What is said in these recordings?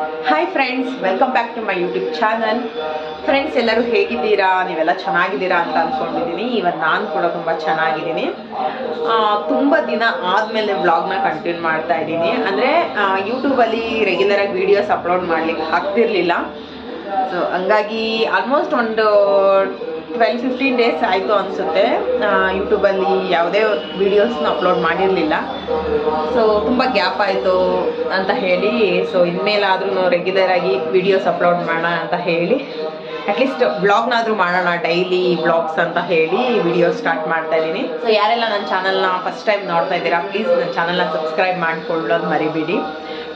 Hi friends welcome back to my YouTube channel friends ಎಲ್ಲರೂ ಹೇಗಿದ್ದೀರಾ? ನೀವೆಲ್ಲ ಚೆನ್ನಾಗಿದ್ದೀರಾ ಅಂತ ಅಂದ್ಕೊಂಡಿದ್ದೀನಿ ಇವತ್ತು ನಾನು ಕೂಡ ತುಂಬ ಚೆನ್ನಾಗಿದ್ದೀನಿ. ತುಂಬ ದಿನ ಆದಮೇಲೆ ವ್ಲಾಗ್ನ ಕಂಟಿನ್ಯೂ ಮಾಡ್ತಾ ಇದ್ದೀನಿ. ಅಂದರೆ ಯೂಟ್ಯೂಬಲ್ಲಿ ರೆಗ್ಯುಲರಾಗಿ ವೀಡಿಯೋಸ್ ಅಪ್ಲೋಡ್ ಮಾಡ್ಲಿಕ್ಕೆ ಆಗ್ತಿರ್ಲಿಲ್ಲ. ಸೊ ಹಂಗಾಗಿ ಆಲ್ಮೋಸ್ಟ್ ಒಂದು ಟ್ವೆಲ್ ಫಿಫ್ಟೀನ್ ಡೇಸ್ ಆಯಿತು ಅನಿಸುತ್ತೆ. ಯೂಟ್ಯೂಬಲ್ಲಿ ಯಾವುದೇ ವೀಡಿಯೋಸ್ನ ಅಪ್ಲೋಡ್ ಮಾಡಿರಲಿಲ್ಲ. ಸೊ ತುಂಬ ಗ್ಯಾಪ್ ಆಯಿತು ಅಂತ ಹೇಳಿ ಸೊ ಇನ್ಮೇಲಾದ್ರೂ ರೆಗ್ಯುಲರ್ ಆಗಿ ವಿಡಿಯೋಸ್ ಅಪ್ಲೋಡ್ ಮಾಡೋಣ ಅಂತ ಹೇಳಿ ಅಟ್ಲೀಸ್ಟ್ ಬ್ಲಾಗ್ನಾದರೂ ಮಾಡೋಣ ಡೈಲಿ ಬ್ಲಾಗ್ಸ್ ಅಂತ ಹೇಳಿ ವಿಡಿಯೋ ಸ್ಟಾರ್ಟ್ ಮಾಡ್ತಾ ಇದ್ದೀನಿ. ಸೊ ಯಾರೆಲ್ಲ ನನ್ನ ಚಾನಲ್ನ ಫಸ್ಟ್ ಟೈಮ್ ನೋಡ್ತಾ ಇದ್ದೀರಾ ಪ್ಲೀಸ್ ನನ್ನ ಚಾನಲ್ನ ಸಬ್ಸ್ಕ್ರೈಬ್ ಮಾಡಿಕೊಳ್ಳೋದು ಮರಿಬೇಡಿ.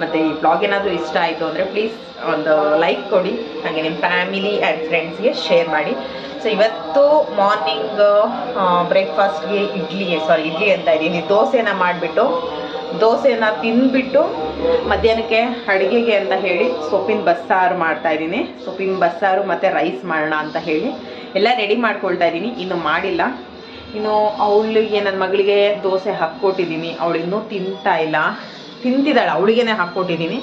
ಮತ್ತು ಈ ಬ್ಲಾಗ್ ಏನಾದರೂ ಇಷ್ಟ ಆಯಿತು ಅಂದರೆ ಪ್ಲೀಸ್ ಒಂದು ಲೈಕ್ ಕೊಡಿ, ಹಾಗೆ ನಿಮ್ಮ ಫ್ಯಾಮಿಲಿ ಆ್ಯಂಡ್ ಫ್ರೆಂಡ್ಸ್ಗೆ ಶೇರ್ ಮಾಡಿ. ಸೊ ಇವತ್ತು ಮಾರ್ನಿಂಗ್ ಬ್ರೇಕ್ಫಾಸ್ಟ್ಗೆ ಇಡ್ಲಿ ಸಾರಿ ಇಡ್ಲಿ ಅಂತ ಇದ್ದೀನಿ ದೋಸೆನ ಮಾಡಿಬಿಟ್ಟು, ದೋಸೆನ ತಿಂದ್ಬಿಟ್ಟು ಮಧ್ಯಾಹ್ನಕ್ಕೆ ಅಡುಗೆಗೆ ಅಂತ ಹೇಳಿ ಸೊಪ್ಪಿನ ಬಸ್ಸಾರು ಮಾಡ್ತಾ ಇದ್ದೀನಿ. ಸೊಪ್ಪಿನ ಬಸ್ಸಾರು ಮತ್ತು ರೈಸ್ ಮಾಡೋಣ ಅಂತ ಹೇಳಿ. ಎಲ್ಲ ರೆಡಿ ಮಾಡ್ಕೊಳ್ತಾ ಇದ್ದೀನಿ. ಇನ್ನು ಮಾಡಿಲ್ಲ. ಇನ್ನು ಅವಳಿಗೆ, ನನ್ನ ಮಗಳಿಗೆ ದೋಸೆ ಹಾಕ್ಕೊಟ್ಟಿದ್ದೀನಿ. ಅವಳು ಇನ್ನೂ ತಿಂತಾ ಇಲ್ಲ. ತಿಂತಿದ್ದಾಳೆ, ಅವಳಿಗೇನೆ ಹಾಕ್ಕೊಟ್ಟಿದ್ದೀನಿ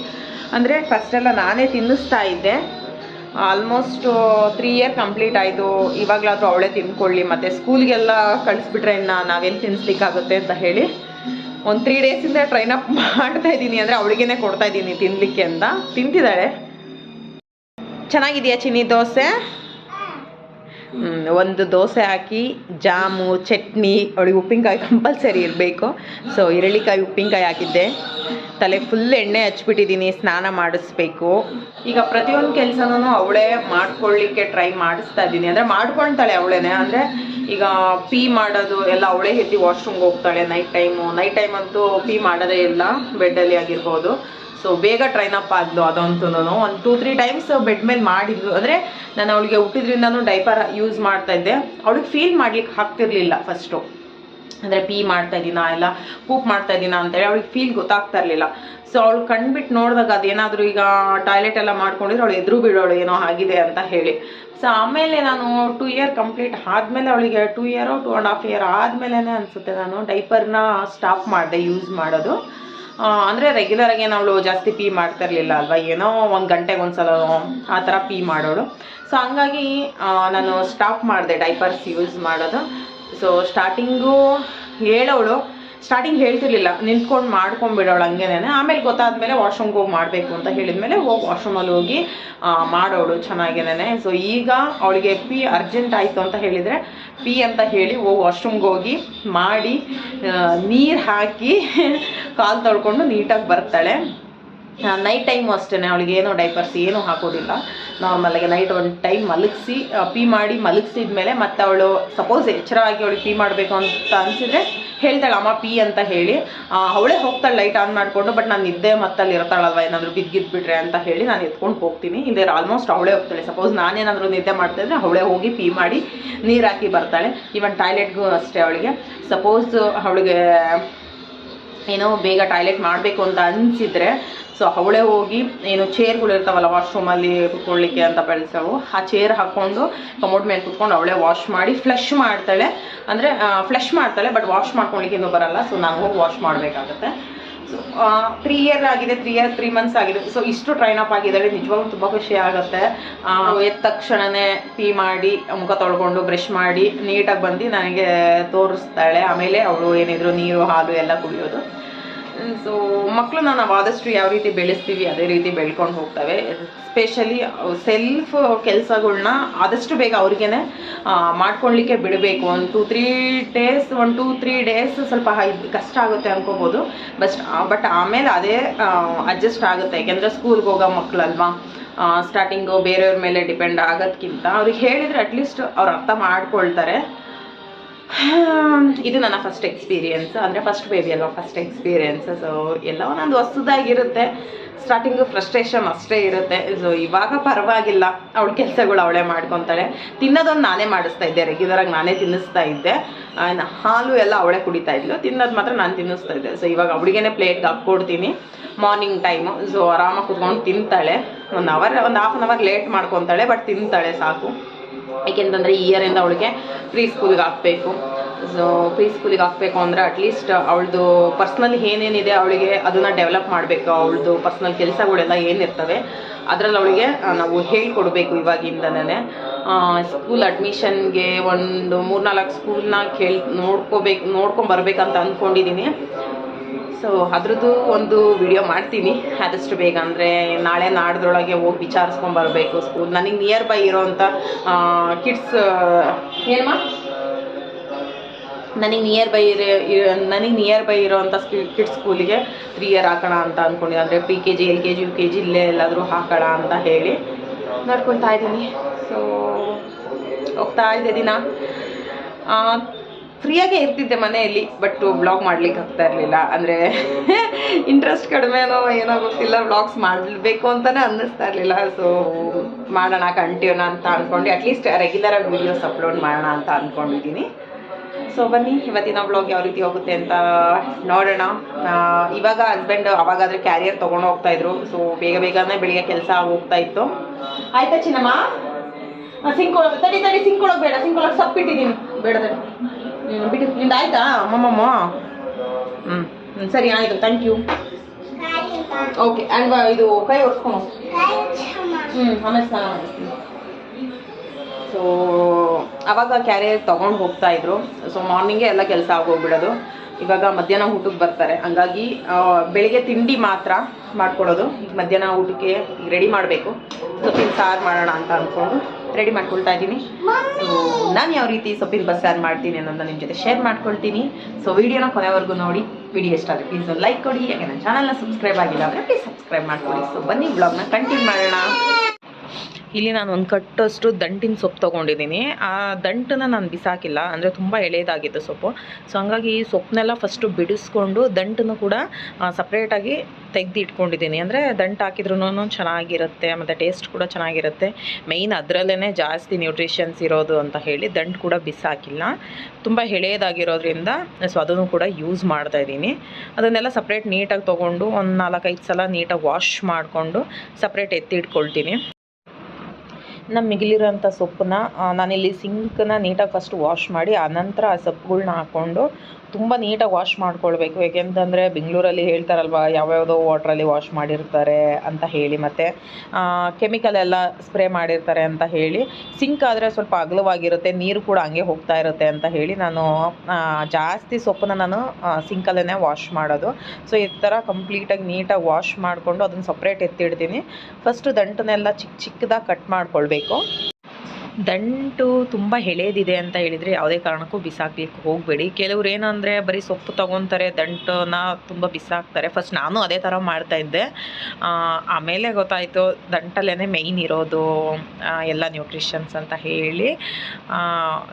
ಅಂದರೆ ಫಸ್ಟೆಲ್ಲ ನಾನೇ ತಿನ್ನಿಸ್ತಾ ಇದ್ದೆ. ಆಲ್ಮೋಸ್ಟ್ ತ್ರೀ ಇಯರ್ ಕಂಪ್ಲೀಟ್ ಆಯಿತು. ಇವಾಗಲಾದರೂ ಅವಳೇ ತಿನ್ಕೊಳ್ಳಿ, ಮತ್ತು ಸ್ಕೂಲ್ಗೆಲ್ಲ ಕಳಿಸ್ಬಿಟ್ರೆ ಇನ್ನು ನಾವೇನು ತಿನ್ನಿಸ್ಲಿಕ್ಕಾಗುತ್ತೆ ಅಂತ ಹೇಳಿ ಒಂದು ತ್ರೀ ಡೇಸಿಂದ ಟ್ರೈನ್ ಅಪ್ ಮಾಡ್ತಾ ಇದ್ದೀನಿ. ಅಂದರೆ ಅವಳಿಗೇನೆ ಕೊಡ್ತಾ ಇದ್ದೀನಿ ತಿನ್ನಲಿಕ್ಕೆ ಅಂತ. ತಿಂತಿದ್ದಾಳೆ. ಚೆನ್ನಾಗಿದೆಯಾ ಚಿನ್ನಿ ದೋಸೆ? ಒಂದು ದೋಸೆ ಹಾಕಿ, ಜಾಮು, ಚಟ್ನಿ, ಅವಳಿಗೆ ಉಪ್ಪಿನಕಾಯಿ ಕಂಪಲ್ಸರಿ ಇರಬೇಕು. ಸೊ ಈರುಳ್ಳಿಕಾಯಿ, ಉಪ್ಪಿನಕಾಯಿ ಹಾಕಿದ್ದೆ. ತಲೆ ಫುಲ್ ಎಣ್ಣೆ ಹಚ್ಬಿಟ್ಟಿದ್ದೀನಿ ಸ್ನಾನ ಮಾಡಿಸ್ಬೇಕು. ಈಗ ಪ್ರತಿಯೊಂದು ಕೆಲಸನೂ ಅವಳೇ ಮಾಡ್ಕೊಳ್ಳಿಕ್ಕೆ ಟ್ರೈ ಮಾಡಿಸ್ತಾ ಇದ್ದೀನಿ. ಅಂದರೆ ಮಾಡ್ಕೊಳ್ತಾಳೆ ಅವಳೇನೆ. ಅಂದರೆ ಈಗ ಪೀ ಮಾಡೋದು ಎಲ್ಲ ಅವಳೇ ಎದ್ದು ವಾಶ್ರೂಮ್ಗೆ ಹೋಗ್ತಾಳೆ ನೈಟ್ ಟೈಮು ನೈಟ್ ಟೈಮ್ ಅಂತೂ ಪೀ ಮಾಡೋದೇ ಇಲ್ಲ ಬೆಡ್ಡಲ್ಲಿ ಆಗಿರ್ಬೋದು. ಸೊ ಬೇಗ ಟ್ರೈನ್ ಅಪ್ ಆದ್ಲು ಅದಂತೂ ಒಂದು ಟೂ ತ್ರೀ ಟೈಮ್ಸ್ ಬೆಡ್ ಮೇಲೆ ಮಾಡಿದ್ಲು. ಅಂದರೆ ನಾನು ಅವಳಿಗೆ ಹುಟ್ಟಿದ್ರಿಂದನೂ ಡೈಪರ್ ಯೂಸ್ ಮಾಡ್ತಾ ಇದ್ದೆ. ಅವಳಿಗೆ ಫೀಲ್ ಮಾಡ್ಲಿಕ್ಕೆ ಆಗ್ತಿರ್ಲಿಲ್ಲ ಫಸ್ಟು ಅಂದರೆ ಪೀ ಮಾಡ್ತಾ ಇದ್ದೀನಾ, ಇಲ್ಲ ಪೂಪ್ ಮಾಡ್ತಾ ಇದ್ದೀನಾ ಅಂತೇಳಿ ಅವಳಿಗೆ ಫೀಲ್ ಗೊತ್ತಾಗ್ತಾ ಇರಲಿಲ್ಲ. ಸೊ ಅವಳು ಕಣ್ಬಿಟ್ಟು ನೋಡಿದಾಗ ಅದೇನಾದರೂ ಈಗ ಟಾಯ್ಲೆಟ್ ಎಲ್ಲ ಮಾಡ್ಕೊಂಡಿದ್ರೆ ಅವಳು ಎದುರು ಬಿಡೋಳು ಏನೋ ಆಗಿದೆ ಅಂತ ಹೇಳಿ. ಸೊ ಆಮೇಲೆ ನಾನು ಟೂ ಇಯರ್ ಕಂಪ್ಲೀಟ್ ಆದಮೇಲೆ ಅವಳಿಗೆ ಟೂ ಇಯರೋ ಟೂ ಆ್ಯಂಡ್ ಹಾಫ್ ಇಯರ್ ಆದಮೇಲೆ ಅನಿಸುತ್ತೆ ನಾನು ಡೈಪರ್ನ ಸ್ಟಾಪ್ ಮಾಡಿದೆ ಯೂಸ್ ಮಾಡೋದು. ಅಂದ್ರೆ ರೆಗ್ಯುಲರ್ ಆಗಿ ಅವಳು ಜಾಸ್ತಿ ಪೀ ಮಾಡ್ತಾ ಇರಲಿಲ್ಲ ಅಲ್ವಾ? ಏನೋ ಒಂದು ಗಂಟೆಗೆ ಒಂದ್ಸಲ ಆ ಥರ ಪೀ ಮಾಡೋಳು ಸೊ ಹಂಗಾಗಿ ನಾನು ಸ್ಟಾಪ್ ಮಾಡಿದೆ ಡೈಪರ್ಸ್ ಯೂಸ್ ಮಾಡೋದು. ಸೊ ಸ್ಟಾರ್ಟಿಂಗು ಹೇಳೋಳು. ಸ್ಟಾರ್ಟಿಂಗ್ ಹೇಳ್ತಿರ್ಲಿಲ್ಲ, ನಿಂತ್ಕೊಂಡು ಮಾಡ್ಕೊಂಡ್ಬಿಡೋಳು ಹಂಗೇನೆ. ಆಮೇಲೆ ಗೊತ್ತಾದ್ಮೇಲೆ ವಾಶ್ರೂಮ್ಗೆ ಹೋಗಿ ಮಾಡಬೇಕು ಅಂತ ಹೇಳಿದ್ಮೇಲೆ ಹೋಗಿ ವಾಶ್ರೂಮಲ್ಲಿ ಹೋಗಿ ಮಾಡೋಳು ಚೆನ್ನಾಗೇನೆ ಸೊ ಈಗ ಅವಳಿಗೆ ಪಿ ಅರ್ಜೆಂಟ್ ಆಯಿತು ಅಂತ ಹೇಳಿದರೆ ಪಿ ಅಂತ ಹೇಳಿ ಹೋಗಿ ವಾಶ್ರೂಮ್ಗೆ ಹೋಗಿ ಮಾಡಿ ನೀರು ಹಾಕಿ ಕಾಲು ತೊಳ್ಕೊಂಡು ನೀಟಾಗಿ ಬರ್ತಾಳೆ. ನೈಟ್ ಟೈಮು ಅಷ್ಟೇ ಅವಳಿಗೆ ಏನೋ ಡೈಪರ್ಸ್ ಏನೂ ಹಾಕೋದಿಲ್ಲ. ನಾರ್ಮಲಾಗಿ ನೈಟ್ ಒಂದು ಟೈಮ್ ಮಲಗಿಸಿ ಪೀ ಮಾಡಿ ಮಲಗಿಸಿದ ಮೇಲೆ ಮತ್ತೆ ಅವಳು ಸಪೋಸ್ ಎಚ್ಚರವಾಗಿ ಅವಳಿಗೆ ಪೀ ಮಾಡಬೇಕು ಅಂತ ಅನಿಸಿದ್ರೆ ಹೇಳ್ತಾಳೆ, ಅಮ್ಮ, ಪೀ ಅಂತ ಹೇಳಿ. ಅವಳೇ ಹೋಗ್ತಾಳೆ ಲೈಟ್ ಆನ್ ಮಾಡಿಕೊಂಡು ಬಟ್ ನಾನು ನಿದ್ದೆ ಮತ್ತಲ್ಲಿ ಇರ್ತಾಳಲ್ವ, ಏನಾದರೂ ಬಿದ್ದಿದ್ಬಿಟ್ರೆ ಅಂತ ಹೇಳಿ ನಾನು ಎತ್ಕೊಂಡು ಹೋಗ್ತೀನಿ. ಹಿಂದೆ ಆಲ್ಮೋಸ್ಟ್ ಅವಳೇ ಹೋಗ್ತಾಳೆ. ಸಪೋಸ್ ನಾನೇನಾದರೂ ನಿದ್ದೆ ಮಾಡ್ತಾ ಇದ್ರೆ ಅವಳೇ ಹೋಗಿ ಪೀ ಮಾಡಿ ನೀರು ಹಾಕಿ ಬರ್ತಾಳೆ. ಈವನ್ ಟಾಯ್ಲೆಟ್ಗೂ ಅಷ್ಟೇ ಅವಳಿಗೆ. ಸಪೋಸ್ ಅವಳಿಗೆ ಏನೋ ಬೇಗ ಟಾಯ್ಲೆಟ್ ಮಾಡಬೇಕು ಅಂತ ಅನಿಸಿದ್ರೆ ಸೊ ಅವಳೇ ಹೋಗಿ ಏನು ಚೇರ್ಗಳು ಇರ್ತಾವಲ್ಲ ವಾಶ್ರೂಮಲ್ಲಿ ಕುತ್ಕೊಳ್ಳಿಕ್ಕೆ ಅಂತ ಬೆಳೆಸವು. ಆ ಚೇರ್ ಹಾಕ್ಕೊಂಡು ಕಮೋಡ್ ಮೇಲೆ ಕುತ್ಕೊಂಡು ಅವಳೇ ವಾಶ್ ಮಾಡಿ ಫ್ಲಶ್ ಮಾಡ್ತಾಳೆ. ಅಂದರೆ ಫ್ಲಶ್ ಮಾಡ್ತಾಳೆ ಬಟ್ ವಾಶ್ ಮಾಡ್ಕೊಳ್ಳಿಕ್ಕೆ ಇನ್ನೂ ಬರಲ್ಲ. ಸೊ ನಾನು ಹೋಗಿ ವಾಶ್ ಮಾಡಬೇಕಾಗುತ್ತೆ. ಸೊ ತ್ರೀ ಇಯರ್ ಆಗಿದೆ ತ್ರೀ ಇಯರ್ ತ್ರೀ ಮಂತ್ಸ್ ಆಗಿದೆ. ಸೊ ಇಷ್ಟು ಟ್ರೈನ್ ಅಪ್ ಆಗಿದ್ದಾಳೆ. ನಿಜವಾಗ್ಲೂ ತುಂಬ ಖುಷಿ ಆಗುತ್ತೆ. ಎದ್ದ ತಕ್ಷಣನೇ ಪೀ ಮಾಡಿ, ಮುಖ ತೊಳ್ಕೊಂಡು ಬ್ರಷ್ ಮಾಡಿ ನೀಟಾಗಿ ಬಂದು ನನಗೆ ತೋರಿಸ್ತಾಳೆ. ಆಮೇಲೆ ಅವಳು ಏನಿದ್ರು ನೀರು, ಹಾಲು ಎಲ್ಲ ಕುಡಿಯೋದು. ಸೊ ಮಕ್ಕಳನ್ನ ನಾವು ಆದಷ್ಟು ಯಾವ ರೀತಿ ಬೆಳೆಸ್ತೀವಿ, ಅದೇ ರೀತಿ ಬೆಳ್ಕೊಂಡು ಹೋಗ್ತವೆ. ಸ್ಪೆಷಲಿ ಸೆಲ್ಫ್ ಕೆಲಸಗಳನ್ನ ಆದಷ್ಟು ಬೇಗ ಅವ್ರಿಗೇನೆ ಮಾಡ್ಕೊಳ್ಲಿಕ್ಕೆ ಬಿಡಬೇಕು. ಒಂದು two three days one two three days ಸ್ವಲ್ಪ ಕಷ್ಟ ಆಗುತ್ತೆ ಅನ್ಕೋಬೋದು. ಬಟ್ ಬಟ್ ಆಮೇಲೆ ಅದೇ ಅಡ್ಜಸ್ಟ್ ಆಗುತ್ತೆ. ಯಾಕೆಂದರೆ ಸ್ಕೂಲ್ಗೆ ಹೋಗೋ ಮಕ್ಕಳಲ್ವಾ ಸ್ಟಾರ್ಟಿಂಗು ಬೇರೆಯವ್ರ ಮೇಲೆ ಡಿಪೆಂಡ್ ಆಗೋದ್ಕಿಂತ ಅವ್ರಿಗೆ ಹೇಳಿದರೆ ಅಟ್ಲೀಸ್ಟ್ ಅವ್ರು ಅರ್ಥ ಮಾಡ್ಕೊಳ್ತಾರೆ. ಇದು ನನ್ನ ಫಸ್ಟ್ ಎಕ್ಸ್ಪೀರಿಯನ್ಸ್ ಅಂದರೆ ಫಸ್ಟ್ ಬೇಬಿ ಅಲ್ವಾ ಫಸ್ಟ್ ಎಕ್ಸ್ಪೀರಿಯೆನ್ಸ್ ಸೊ ಎಲ್ಲ ಒಂದೊಂದು ಹೊಸದಾಗಿರುತ್ತೆ. ಸ್ಟಾರ್ಟಿಂಗು ಫ್ರಸ್ಟ್ರೇಷನ್ ಅಷ್ಟೇ ಇರುತ್ತೆ. ಸೊ ಇವಾಗ ಪರವಾಗಿಲ್ಲ. ಅವಳ ಕೆಲಸಗಳು ಅವಳೇ ಮಾಡ್ಕೊತಾಳೆ. ತಿನ್ನೋದೊಂದು ನಾನೇ ಮಾಡಿಸ್ತಾ ಇದ್ದೆ. ರೆಗ್ಯುಲರಾಗಿ ನಾನೇ ತಿನ್ನಿಸ್ತಾ ಇದ್ದೆ. ಹಾಲು ಎಲ್ಲ ಅವಳೇ ಕುಡಿತಾ ಇದ್ಲು. ತಿನ್ನೋದು ಮಾತ್ರ ನಾನು ತಿನ್ನಿಸ್ತಾ ಇದ್ದೆ. ಸೊ ಇವಾಗ ಅವಳಿಗೇನೆ ಪ್ಲೇಟ್ಗೆ ಹಾಕ್ಕೊಡ್ತೀನಿ. ಮಾರ್ನಿಂಗ್ ಟೈಮು ಸೊ ಆರಾಮಾಗಿ ಕುತ್ಕೊಂಡು ತಿಂತಾಳೆ. ಒಂದು ಅವರ್ ಒಂದು ಹಾಫ್ ಆನ್ ಅವರ್ ಲೇಟ್ ಮಾಡ್ಕೊತಾಳೆ ಬಟ್ ತಿಂತಾಳೆ ಸಾಕು. ಏಕೆಂತಂದರೆ ಈ ಇಯರಿಂದ ಅವಳಿಗೆ ಪ್ರೀ ಸ್ಕೂಲಿಗೆ ಹಾಕಬೇಕು. ಸೊ ಪ್ರೀ ಸ್ಕೂಲಿಗೆ ಹಾಕಬೇಕು ಅಂದರೆ ಅಟ್ಲೀಸ್ಟ್ ಅವಳದು ಪರ್ಸ್ನಲ್ ಏನೇನಿದೆ ಅವಳಿಗೆ ಅದನ್ನು ಡೆವಲಪ್ ಮಾಡಬೇಕು. ಅವಳದು ಪರ್ಸ್ನಲ್ ಕೆಲಸಗಳೆಲ್ಲ ಏನಿರ್ತವೆ, ಅದರಲ್ಲಿ ಅವಳಿಗೆ ನಾವು ಹೇಳ್ಕೊಡ್ಬೇಕು ಇವಾಗಿಂದನೇ ಸ್ಕೂಲ್ ಅಡ್ಮಿಷನ್ಗೆ ಒಂದು ಮೂರ್ನಾಲ್ಕು ಸ್ಕೂಲ್ನ ಕೇಳಿ ನೋಡ್ಕೋಬೇಕು ನೋಡ್ಕೊಂಬರ್ಬೇಕಂತ ಅಂದ್ಕೊಂಡಿದ್ದೀನಿ ಸೊ ಅದ್ರದ್ದು ಒಂದು ವಿಡಿಯೋ ಮಾಡ್ತೀನಿ. ಆದಷ್ಟು ಬೇಗ ಅಂದರೆ ನಾಳೆ ನಾಡ್ದ್ರೊಳಗೆ ಹೋಗಿ ವಿಚಾರಿಸ್ಕೊಂಬರ್ಬೇಕು ಸ್ಕೂಲ್ ನನಗೆ ನಿಯರ್ ಬೈ ಇರೋವಂಥ ಕಿಡ್ಸ್ ಏನಮ್ಮ? ನನಗೆ ನಿಯರ್ ಬೈ ಇರೋ ನನಗೆ ನಿಯರ್ ಬೈ ಇರೋವಂಥ ಕಿಡ್ಸ್ ಸ್ಕೂಲಿಗೆ ತ್ರೀ ಇಯರ್ ಹಾಕೋಣ ಅಂತ ಅಂದ್ಕೊಂಡಿದ್ದೆ ಅಂದರೆ P K G L K G U K G ಇಲ್ಲೇ ಎಲ್ಲಾದರೂ ಹಾಕೋಣ ಅಂತ ಹೇಳಿ ನೋಡ್ಕೊಳ್ತಾ ಇದ್ದೀನಿ. ಸೊ ಹೋಗ್ತಾ ಇದ್ದೆ ದಿನ. ಫ್ರೀಯಾಗೇ ಇರ್ತಿದ್ದೆ ಮನೆಯಲ್ಲಿ ಬಟ್ ಬ್ಲಾಗ್ ಮಾಡ್ಲಿಕ್ಕೆ ಆಗ್ತಾ ಇರಲಿಲ್ಲ. ಅಂದರೆ ಇಂಟ್ರೆಸ್ಟ್ ಕಡಿಮೆನೋ ಏನೋ ಗೊತ್ತಿಲ್ಲ ಬ್ಲಾಗ್ಸ್ ಮಾಡಬೇಕು ಅಂತಲೇ ಅನ್ನಿಸ್ತಾ ಇರಲಿಲ್ಲ. ಸೊ ಮಾಡೋಣ ಕಂಟಿನ್ಯೂ ಅಂತ ಅಂದ್ಕೊಂಡು ಅಟ್ಲೀಸ್ಟ್ ರೆಗ್ಯುಲರ್ ಆಗಿ ವೀಡಿಯೋಸ್ ಅಪ್ಲೋಡ್ ಮಾಡೋಣ ಅಂತ ಅನ್ಕೊಂಡಿದ್ದೀನಿ. ಸೊ ಬನ್ನಿ, ಇವತ್ತಿನ ಬ್ಲಾಗ್ ಯಾವ ರೀತಿ ಹೋಗುತ್ತೆ ಅಂತ ನೋಡೋಣ. ಇವಾಗ ಹಸ್ಬೆಂಡ್ ಅವಾಗಾದ್ರೆ ಕ್ಯಾರಿಯರ್ ತಗೊಂಡು ಹೋಗ್ತಾ ಇದ್ರು. ಸೊ ಬೇಗ ಬೇಗನೆ ಬೆಳಿಗ್ಗೆ ಕೆಲಸ ಹೋಗ್ತಾ ಇತ್ತು. ಆಯ್ತಾ ಚಿನ್ನಮ್ಮ? ಸಿಂಕ್ ತಡಿ ತಡಿ ಸಿಂಕ್ ಒಳಗೆ ಬೇಡ. ಸಿಂಕ್ ಒಳಗೆ ಸಪ್ಪಿಟ್ಟಿದ್ದೀನಿ ಬೇಡ. ಹ್ಮ್, ಬಿಡು. ನಿಂದು ಆಯ್ತಾ? ಅಮ್ಮಮ್ಮ ಹ್ಞೂ ಸರಿ ಆಯಿತು. ಥ್ಯಾಂಕ್ ಯು ಓಕೆ ಆ್ಯಂಡ್ ಇದು ಕೈ ಒರ್ಸ್ಕೊಂಡು ಹ್ಞೂ ಆಮೇಲೆ ಸ್ನಾನ ಮಾಡಿಸ್ತೀನಿ ಸೊ ಅವಾಗ ಕ್ಯಾರಿಯರ್ ತೊಗೊಂಡು ಹೋಗ್ತಾ ಇದ್ರು. ಸೊ ಮಾರ್ನಿಂಗೇ ಎಲ್ಲ ಕೆಲಸ ಆಗೋಗ್ಬಿಡೋದು. ಇವಾಗ ಮಧ್ಯಾಹ್ನ ಊಟಕ್ಕೆ ಬರ್ತಾರೆ. ಹಂಗಾಗಿ ಬೆಳಿಗ್ಗೆ ತಿಂಡಿ ಮಾತ್ರ ಮಾಡ್ಕೊಡೋದು ಈಗ ಮಧ್ಯಾಹ್ನ ಊಟಕ್ಕೆ ರೆಡಿ ಮಾಡಬೇಕು. ಸೊಪ್ಪಿನ ಸಾರು ಮಾಡೋಣ ಅಂತ ಅಂದ್ಕೊಂಡು ರೆಡಿ ಮಾಡ್ಕೊಳ್ತಾ ಇದ್ದೀನಿ. ನಾನು ಯಾವ ರೀತಿ ಸೊಪ್ಪಿನ ಬಸ್ಸಾರು ಮಾಡ್ತೀನಿ ಅನ್ನೋದನ್ನ ನಿಮ್ಮ ಜೊತೆ ಶೇರ್ ಮಾಡ್ಕೊಳ್ತೀನಿ. ಸೊ ವಿಡಿಯೋನ ಕೊನೆವರೆಗೂ ನೋಡಿ. ವಿಡಿಯೋ ಇಷ್ಟ ಪ್ಲೀಸ್ ಲೈಕ್ ಕೊಡಿ. ಯಾಕೆ ನನ್ನ ಚಾನಲ್ನ ಸಬ್ಸ್ಕ್ರೈಬ್ ಆಗಿಲ್ಲ ಅಂದರೆ ಪ್ಲೀಸ್ ಸಬ್ಸ್ಕ್ರೈಬ್ ಮಾಡ್ಕೊಳ್ಳಿ ಸೊ ಬನ್ನಿ ಬ್ಲಾಗ್ನ ಕಂಟಿನ್ಯೂ ಮಾಡೋಣ. ಇಲ್ಲಿ ನಾನು ಒಂದು ಕಟ್ಟಷ್ಟು ದಂಟಿನ ಸೊಪ್ಪು ತೊಗೊಂಡಿದ್ದೀನಿ. ಆ ದಂಟನ್ನ ನಾನು ಬಿಸಾಕಿಲ್ಲ, ಅಂದರೆ ತುಂಬ ಎಳೆಯದಾಗಿತ್ತು ಸೊಪ್ಪು. ಸೊ ಹಂಗಾಗಿ ಈ ಸೊಪ್ಪನ್ನೆಲ್ಲ ಫಸ್ಟು ಬಿಡಿಸ್ಕೊಂಡು ದಂಟನ್ನು ಕೂಡ ಸಪ್ರೇಟಾಗಿ ತೆಗೆದು ಇಟ್ಕೊಂಡಿದ್ದೀನಿ ಅಂದರೆ ದಂಟು ಹಾಕಿದ್ರೂ ಚೆನ್ನಾಗಿರುತ್ತೆ, ಮತ್ತು ಟೇಸ್ಟ್ ಕೂಡ ಚೆನ್ನಾಗಿರುತ್ತೆ. ಮೈನ್ ಅದರಲ್ಲೇ ಜಾಸ್ತಿ ನ್ಯೂಟ್ರಿಷನ್ಸ್ ಇರೋದು ಅಂತ ಹೇಳಿ ದಂಟು ಕೂಡ ಬಿಸಾಕಿಲ್ಲ. ತುಂಬ ಎಳೆಯದಾಗಿರೋದ್ರಿಂದ, ಸೊ, ಅದನ್ನು ಕೂಡ ಯೂಸ್ ಮಾಡ್ತಾ ಇದ್ದೀನಿ. ಅದನ್ನೆಲ್ಲ ಸಪ್ರೇಟ್ ನೀಟಾಗಿ ತೊಗೊಂಡು, ಒಂದು ನಾಲ್ಕೈದು ಸಲ ನೀಟಾಗಿ ವಾಶ್ ಮಾಡಿಕೊಂಡು ಸಪ್ರೇಟ್ ಎತ್ತಿಟ್ಕೊಳ್ತೀನಿ. ನಮ್ಮ ಮಿಗಿಲಿರೋಂಥ ಸೊಪ್ಪನ್ನ ನಾನಿಲ್ಲಿ ಸಿಂಕನ್ನ ನೀಟಾಗಿ ಫಸ್ಟ್ ವಾಶ್ ಮಾಡಿ ಆನಂತರ ಆ ಸೊಪ್ಪುಗಳ್ನ ಹಾಕ್ಕೊಂಡು ತುಂಬ ನೀಟಾಗಿ ವಾಶ್ ಮಾಡ್ಕೊಳ್ಬೇಕು. ಯಾಕೆಂತಂದರೆ ಬೆಂಗಳೂರಲ್ಲಿ ಹೇಳ್ತಾರಲ್ವ, ಯಾವ್ಯಾವುದೋ ವಾಟ್ರಲ್ಲಿ ವಾಶ್ ಮಾಡಿರ್ತಾರೆ ಅಂತ ಹೇಳಿ ಮತ್ತು ಕೆಮಿಕಲ್ ಎಲ್ಲ ಸ್ಪ್ರೇ ಮಾಡಿರ್ತಾರೆ ಅಂತ ಹೇಳಿ, ಸಿಂಕ್ ಆದರೆ ಸ್ವಲ್ಪ ಅಗಲವಾಗಿರುತ್ತೆ, ನೀರು ಕೂಡ ಹಂಗೆ ಹೋಗ್ತಾ ಇರುತ್ತೆ ಅಂತ ಹೇಳಿ ನಾನು ಜಾಸ್ತಿ ಸೊಪ್ಪನ್ನ ನಾನು ಸಿಂಕಲ್ಲೇ ವಾಶ್ ಮಾಡೋದು. ಸೊ, ಈ ಥರ ಕಂಪ್ಲೀಟಾಗಿ ನೀಟಾಗಿ ವಾಶ್ ಮಾಡಿಕೊಂಡು ಅದನ್ನು ಸಪ್ರೇಟ್ ಎತ್ತಿಡ್ತೀನಿ. ಫಸ್ಟು ದಂಟನ್ನೆಲ್ಲ ಚಿಕ್ಕ ಚಿಕ್ಕದಾಗಿ ಕಟ್ ಮಾಡ್ಕೊಳ್ಬೇಕು. ದಂಟು ತುಂಬ ಎಳೆದಿದೆ ಅಂತ ಹೇಳಿದರೆ ಯಾವುದೇ ಕಾರಣಕ್ಕೂ ಬಿಸಾಕ್ಲಿಕ್ಕೆ ಹೋಗಬೇಡಿ. ಕೆಲವ್ರು ಏನಂದರೆ ಬರೀ ಸೊಪ್ಪು ತೊಗೊತಾರೆ ದಂಟನ್ನ ತುಂಬ ಬಿಸಾಕ್ತಾರೆ. ಫಸ್ಟ್ ನಾನು ಅದೇ ಥರ ಮಾಡ್ತಾ ಇದ್ದೆ. ಆ, ಆಮೇಲೆ ಗೊತ್ತಾಯಿತು ದಂಟಲ್ಲೇ ಮೈನ್ ಇರೋದು ಎಲ್ಲ ನ್ಯೂಟ್ರಿಷನ್ಸ್ ಅಂತ ಹೇಳಿ.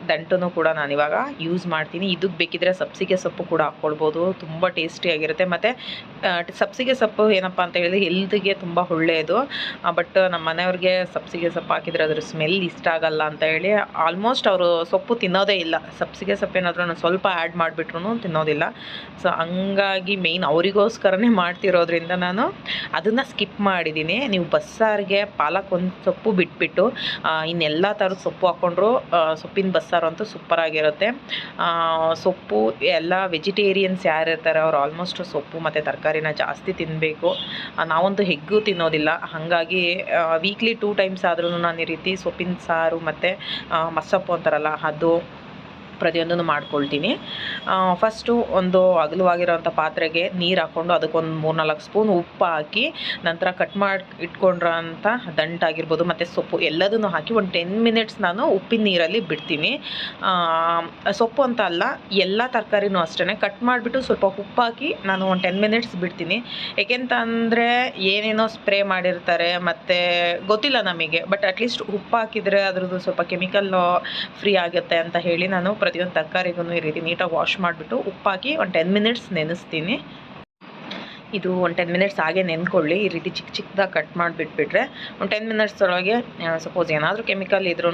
ದಂಟನ್ನು ಕೂಡ ನಾನು ಇವಾಗ ಯೂಸ್ ಮಾಡ್ತೀನಿ. ಇದಕ್ಕೆ ಬೇಕಿದ್ರೆ ಸಬ್ಸಿಗೆ ಸೊಪ್ಪು ಕೂಡ ಹಾಕ್ಕೊಳ್ಬೋದು. ತುಂಬ ಟೇಸ್ಟಿಯಾಗಿರುತ್ತೆ ಮತ್ತು ಸಬ್ಸಿಗೆ ಸೊಪ್ಪು ಏನಪ್ಪ ಅಂತ ಹೇಳಿದ್ರೆ ಹೆಲ್ತ್ಗೆ ತುಂಬ ಒಳ್ಳೆಯದು ಬಟ್ ನಮ್ಮ ಮನೆಯವ್ರಿಗೆ ಸಬ್ಸಿಗೆ ಸೊಪ್ಪು ಹಾಕಿದ್ರೆ ಅದ್ರ ಸ್ಮೆಲ್ ಇಷ್ಟ ಆಗಲ್ಲ ಅಂತ ಹೇಳಿ ಆಲ್ಮೋಸ್ಟ್ ಅವರು ಸೊಪ್ಪು ತಿನ್ನೋದೇ ಇಲ್ಲ. ಸಬ್ಸಿಗೆ ಸೊಪ್ಪು ಏನಾದರೂ ನಾನು ಸ್ವಲ್ಪ ಆ್ಯಡ್ ಮಾಡಿಬಿಟ್ರು ತಿನ್ನೋದಿಲ್ಲ. ಸೊ ಹಂಗಾಗಿ ಮೇಯ್ನ್ ಅವರಿಗೋಸ್ಕರನೇ ಮಾಡ್ತಿರೋದ್ರಿಂದ ನಾನು ಅದನ್ನು ಸ್ಕಿಪ್ ಮಾಡಿದ್ದೀನಿ ನೀವು ಬಸ್ಸಾರಿಗೆ ಪಾಲಕ್ ಒಂದು ಸೊಪ್ಪು ಬಿಟ್ಬಿಟ್ಟು ಇನ್ನೆಲ್ಲ ಥರದ ಸೊಪ್ಪು ಹಾಕ್ಕೊಂಡ್ರು ಸೊಪ್ಪಿನ ಬಸ್ಸಾರು ಅಂತೂ ಸೂಪರಾಗಿರುತ್ತೆ ಸೊಪ್ಪು ಎಲ್ಲ ವೆಜಿಟೇರಿಯನ್ಸ್ ಯಾರು ಇರ್ತಾರೆ ಅವ್ರು ಆಲ್ಮೋಸ್ಟ್ ಸೊಪ್ಪು ಮತ್ತು ತರಕಾರಿನ ಜಾಸ್ತಿ ತಿನ್ನಬೇಕು ನಾವಂತೂ ಹೆಗ್ಗು ತಿನ್ನೋದಿಲ್ಲ. ಹಾಗಾಗಿ ವೀಕ್ಲಿ ಟೂ ಟೈಮ್ಸ್ ಆದ್ರೂ ನಾನು ಈ ರೀತಿ ಸೊಪ್ಪಿನ ಸಾರು ಮತ್ತು ಮಸಪ್ಪು ಅಂತಾರಲ್ಲ ಅದು ಪ್ರತಿಯೊಂದನ್ನು ಮಾಡ್ಕೊಳ್ತೀನಿ. ಫಸ್ಟು ಒಂದು ಅಗಲವಾಗಿರೋಂಥ ಪಾತ್ರೆಗೆ ನೀರು ಹಾಕ್ಕೊಂಡು ಅದಕ್ಕೊಂದು ಮೂರ್ನಾಲ್ಕು ಸ್ಪೂನ್ ಉಪ್ಪು ಹಾಕಿ ನಂತರ ಕಟ್ ಮಾಡಿ ಇಟ್ಕೊಂಡಿರೋಂಥ ದಂಟಾಗಿರ್ಬೋದು ಮತ್ತು ಸೊಪ್ಪು ಎಲ್ಲದನ್ನು ಹಾಕಿ ಒಂದು ಟೆನ್ ಮಿನಿಟ್ಸ್ ನಾನು ಉಪ್ಪಿನ ನೀರಲ್ಲಿ ಬಿಡ್ತೀನಿ. ಸೊಪ್ಪು ಅಂತ ಅಲ್ಲ, ಎಲ್ಲ ತರಕಾರಿನೂ ಅಷ್ಟೇ ಕಟ್ ಮಾಡಿಬಿಟ್ಟು ಸ್ವಲ್ಪ ಉಪ್ಪು ಹಾಕಿ ನಾನು ಒಂದು ಟೆನ್ ಮಿನಿಟ್ಸ್ ಬಿಡ್ತೀನಿ. ಏಕೆಂತ ಅಂದರೆ ಏನೇನೋ ಸ್ಪ್ರೇ ಮಾಡಿರ್ತಾರೆ ಮತ್ತು ಗೊತ್ತಿಲ್ಲ ನಮಗೆ ಬಟ್ ಅಟ್ಲೀಸ್ಟ್ ಉಪ್ಪು ಹಾಕಿದರೆ ಅದ್ರದ್ದು ಸ್ವಲ್ಪ ಕೆಮಿಕಲ್ ಫ್ರೀ ಆಗುತ್ತೆ ಅಂತ ಹೇಳಿ ನಾನು ಪ್ರತಿಯೊಂದು ತರಕಾರಿಗೂ ಈ ರೀತಿ ನೀಟಾಗಿ ವಾಶ್ ಮಾಡಿಬಿಟ್ಟು ಉಪ್ಪಾಕಿ ಒಂದು ಟೆನ್ ಮಿನಿಟ್ಸ್ ನೆನೆಸ್ತೀನಿ. ಇದು ಒಂದು ಟೆನ್ ಮಿನಿಟ್ಸ್ ಹಾಗೆ ನೆನ್ಕೊಳ್ಳಿ. ಈ ರೀತಿ ಚಿಕ್ಕ ಚಿಕ್ಕದಾಗಿ ಕಟ್ ಮಾಡಿಬಿಟ್ಬಿಟ್ರೆ ಒಂದು ಟೆನ್ ಮಿನಿಟ್ಸ್ ಒಳಗೆ ಸಪೋಸ್ ಏನಾದರೂ ಕೆಮಿಕಲ್ ಇದ್ರೂ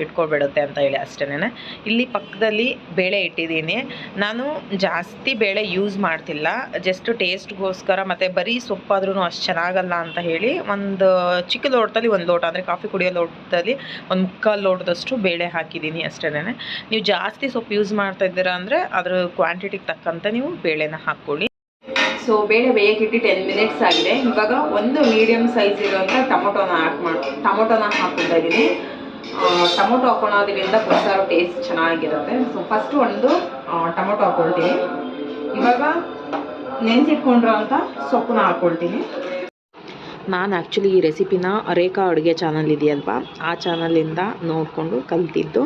ಬಿಟ್ಕೊಬಿಡುತ್ತೆ ಅಂತ ಹೇಳಿ ಅಷ್ಟೇನೆ ಇಲ್ಲಿ ಪಕ್ಕದಲ್ಲಿ ಬೇಳೆ ಇಟ್ಟಿದ್ದೀನಿ. ನಾನು ಜಾಸ್ತಿ ಬೇಳೆ ಯೂಸ್ ಮಾಡ್ತಿಲ್ಲ. ಜಸ್ಟ್ ಟೇಸ್ಟ್ಗೋಸ್ಕರ ಮತ್ತು ಬರೀ ಸೊಪ್ಪಾದ್ರೂ ಅಷ್ಟು ಚೆನ್ನಾಗಲ್ಲ ಅಂತ ಹೇಳಿ ಒಂದು ಚಿಕ್ಕ ಲೋಟದಲ್ಲಿ ಒಂದು ಲೋಟ, ಅಂದರೆ ಕಾಫಿ ಕುಡಿಯೋ ಲೋಟದಲ್ಲಿ ಒಂದು ಮುಕ್ಕಾಲು ಲೋಟದಷ್ಟು ಬೇಳೆ ಹಾಕಿದ್ದೀನಿ ಅಷ್ಟೇನೆ ನೀವು ಜಾಸ್ತಿ ಸೊಪ್ಪು ಯೂಸ್ ಮಾಡ್ತಾ ಇದ್ದೀರಾ ಅಂದರೆ ಅದರ ಕ್ವಾಂಟಿಟಿಗೆ ತಕ್ಕಂತೆ ನೀವು ಬೇಳೆನ ಹಾಕ್ಕೊಳ್ಳಿ. ಸೊ ಬೇಳೆ ಬೇಯಕ್ಕಿಟ್ಟು ಟೆನ್ ಮಿನಿಟ್ಸ್ ಆಗಿದೆ. ಇವಾಗ ಒಂದು ಮೀಡಿಯಮ್ ಸೈಜ್ ಇರುವಂಥ ಟೊಮೊಟೊನ ಹಾಕಿ ಮಾಡಿ, ಟೊಮೊಟೊನ ಹಾಕ್ಕೊತಾ ಇದ್ದೀನಿ ಟೊಮೊಟೊ ಹಾಕೊಳೋದ್ರಿಂದ ಬಸ್ಸಾರು ಟೇಸ್ಟ್ ಚೆನ್ನಾಗಿರುತ್ತೆ. ಸೊ ಫಸ್ಟ್ ಒಂದು ಟೊಮೊಟೊ ಹಾಕ್ಕೊಳ್ತೀನಿ ಇವಾಗ ನೆನೆಸಿಟ್ಕೊಂಡಿರೋ ಅಂತ ಸೊಪ್ಪನ್ನ ಹಾಕ್ಕೊಳ್ತೀನಿ ನಾನು ಆ್ಯಕ್ಚುಲಿ ಈ ರೆಸಿಪಿನ ರೇಖಾ ಅಡುಗೆ ಚಾನಲ್ ಇದೆಯಲ್ವ? ಆ ಚಾನಲಿಂದ ನೋಡಿಕೊಂಡು ಕಲ್ತಿದ್ದು.